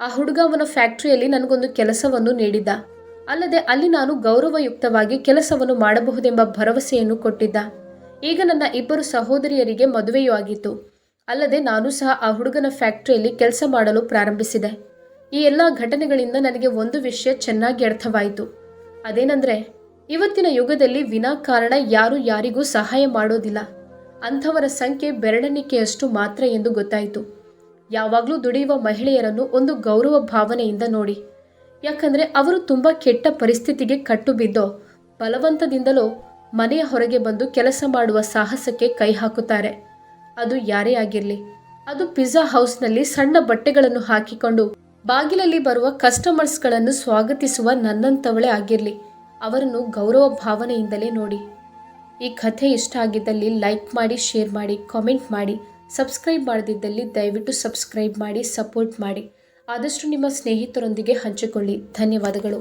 ಆ ಹುಡುಗ ಅವನ ಫ್ಯಾಕ್ಟ್ರಿಯಲ್ಲಿ ನನಗೊಂದು ಕೆಲಸವನ್ನು ನೀಡಿದ್ದ. ಅಲ್ಲದೆ ಅಲ್ಲಿ ನಾನು ಗೌರವಯುಕ್ತವಾಗಿ ಕೆಲಸವನ್ನು ಮಾಡಬಹುದೆಂಬ ಭರವಸೆಯನ್ನು ಕೊಟ್ಟಿದ್ದ. ಈಗ ನನ್ನ ಇಬ್ಬರು ಸಹೋದರಿಯರಿಗೆ ಮದುವೆಯೂ ಆಗಿತ್ತು. ಅಲ್ಲದೆ ನಾನು ಸಹ ಆ ಹುಡುಗನ ಫ್ಯಾಕ್ಟ್ರಿಯಲ್ಲಿ ಕೆಲಸ ಮಾಡಲು ಪ್ರಾರಂಭಿಸಿದೆ. ಈ ಎಲ್ಲ ಘಟನೆಗಳಿಂದ ನನಗೆ ಒಂದು ವಿಷಯ ಚೆನ್ನಾಗಿ ಅರ್ಥವಾಯಿತು. ಅದೇನೆಂದರೆ, ಇವತ್ತಿನ ಯುಗದಲ್ಲಿ ವಿನಾಕಾರಣ ಯಾರು ಯಾರಿಗೂ ಸಹಾಯ ಮಾಡೋದಿಲ್ಲ. ಅಂಥವರ ಸಂಖ್ಯೆ ಬೆರಳೆಣಿಕೆಯಷ್ಟು ಮಾತ್ರ ಎಂದು ಗೊತ್ತಾಯಿತು. ಯಾವಾಗಲೂ ದುಡಿಯುವ ಮಹಿಳೆಯರನ್ನು ಒಂದು ಗೌರವ ಭಾವನೆಯಿಂದ ನೋಡಿ. ಯಾಕಂದರೆ ಅವರು ತುಂಬ ಕೆಟ್ಟ ಪರಿಸ್ಥಿತಿಗೆ ಕಟ್ಟು ಬಿದ್ದೋ, ಬಲವಂತದಿಂದಲೋ ಮನೆಯ ಹೊರಗೆ ಬಂದು ಕೆಲಸ ಮಾಡುವ ಸಾಹಸಕ್ಕೆ ಕೈ ಹಾಕುತ್ತಾರೆ. ಅದು ಯಾರೇ ಆಗಿರಲಿ. ಅದು ಪಿಜ್ಜಾ ಹೌಸ್ನಲ್ಲಿ ಸಣ್ಣ ಬಟ್ಟೆಗಳನ್ನು ಹಾಕಿಕೊಂಡು ಬಾಗಿಲಲ್ಲಿ ಬರುವ ಕಸ್ಟಮರ್ಸ್ಗಳನ್ನು ಸ್ವಾಗತಿಸುವ ನನ್ನಂಥವಳೇ ಆಗಿರಲಿ. ಅವರನ್ನು ಗೌರವ ಭಾವನೆಯಿಂದಲೇ ನೋಡಿ. ಈ ಕಥೆ ಇಷ್ಟ ಆಗಿದ್ದಲ್ಲಿ ಲೈಕ್ ಮಾಡಿ ಶೇರ್ ಮಾಡಿ ಕಾಮೆಂಟ್ ಮಾಡಿ ಸಬ್ಸ್ಕ್ರೈಬ್ ಮಾಡದಿದ್ದಲ್ಲಿ ದಯವಿಟ್ಟು ಸಬ್ಸ್ಕ್ರೈಬ್ ಮಾಡಿ ಸಪೋರ್ಟ್ ಮಾಡಿ. ಆದಷ್ಟು ನಿಮ್ಮ ಸ್ನೇಹಿತರೊಂದಿಗೆ ಹಂಚಿಕೊಳ್ಳಿ. ಧನ್ಯವಾದಗಳು.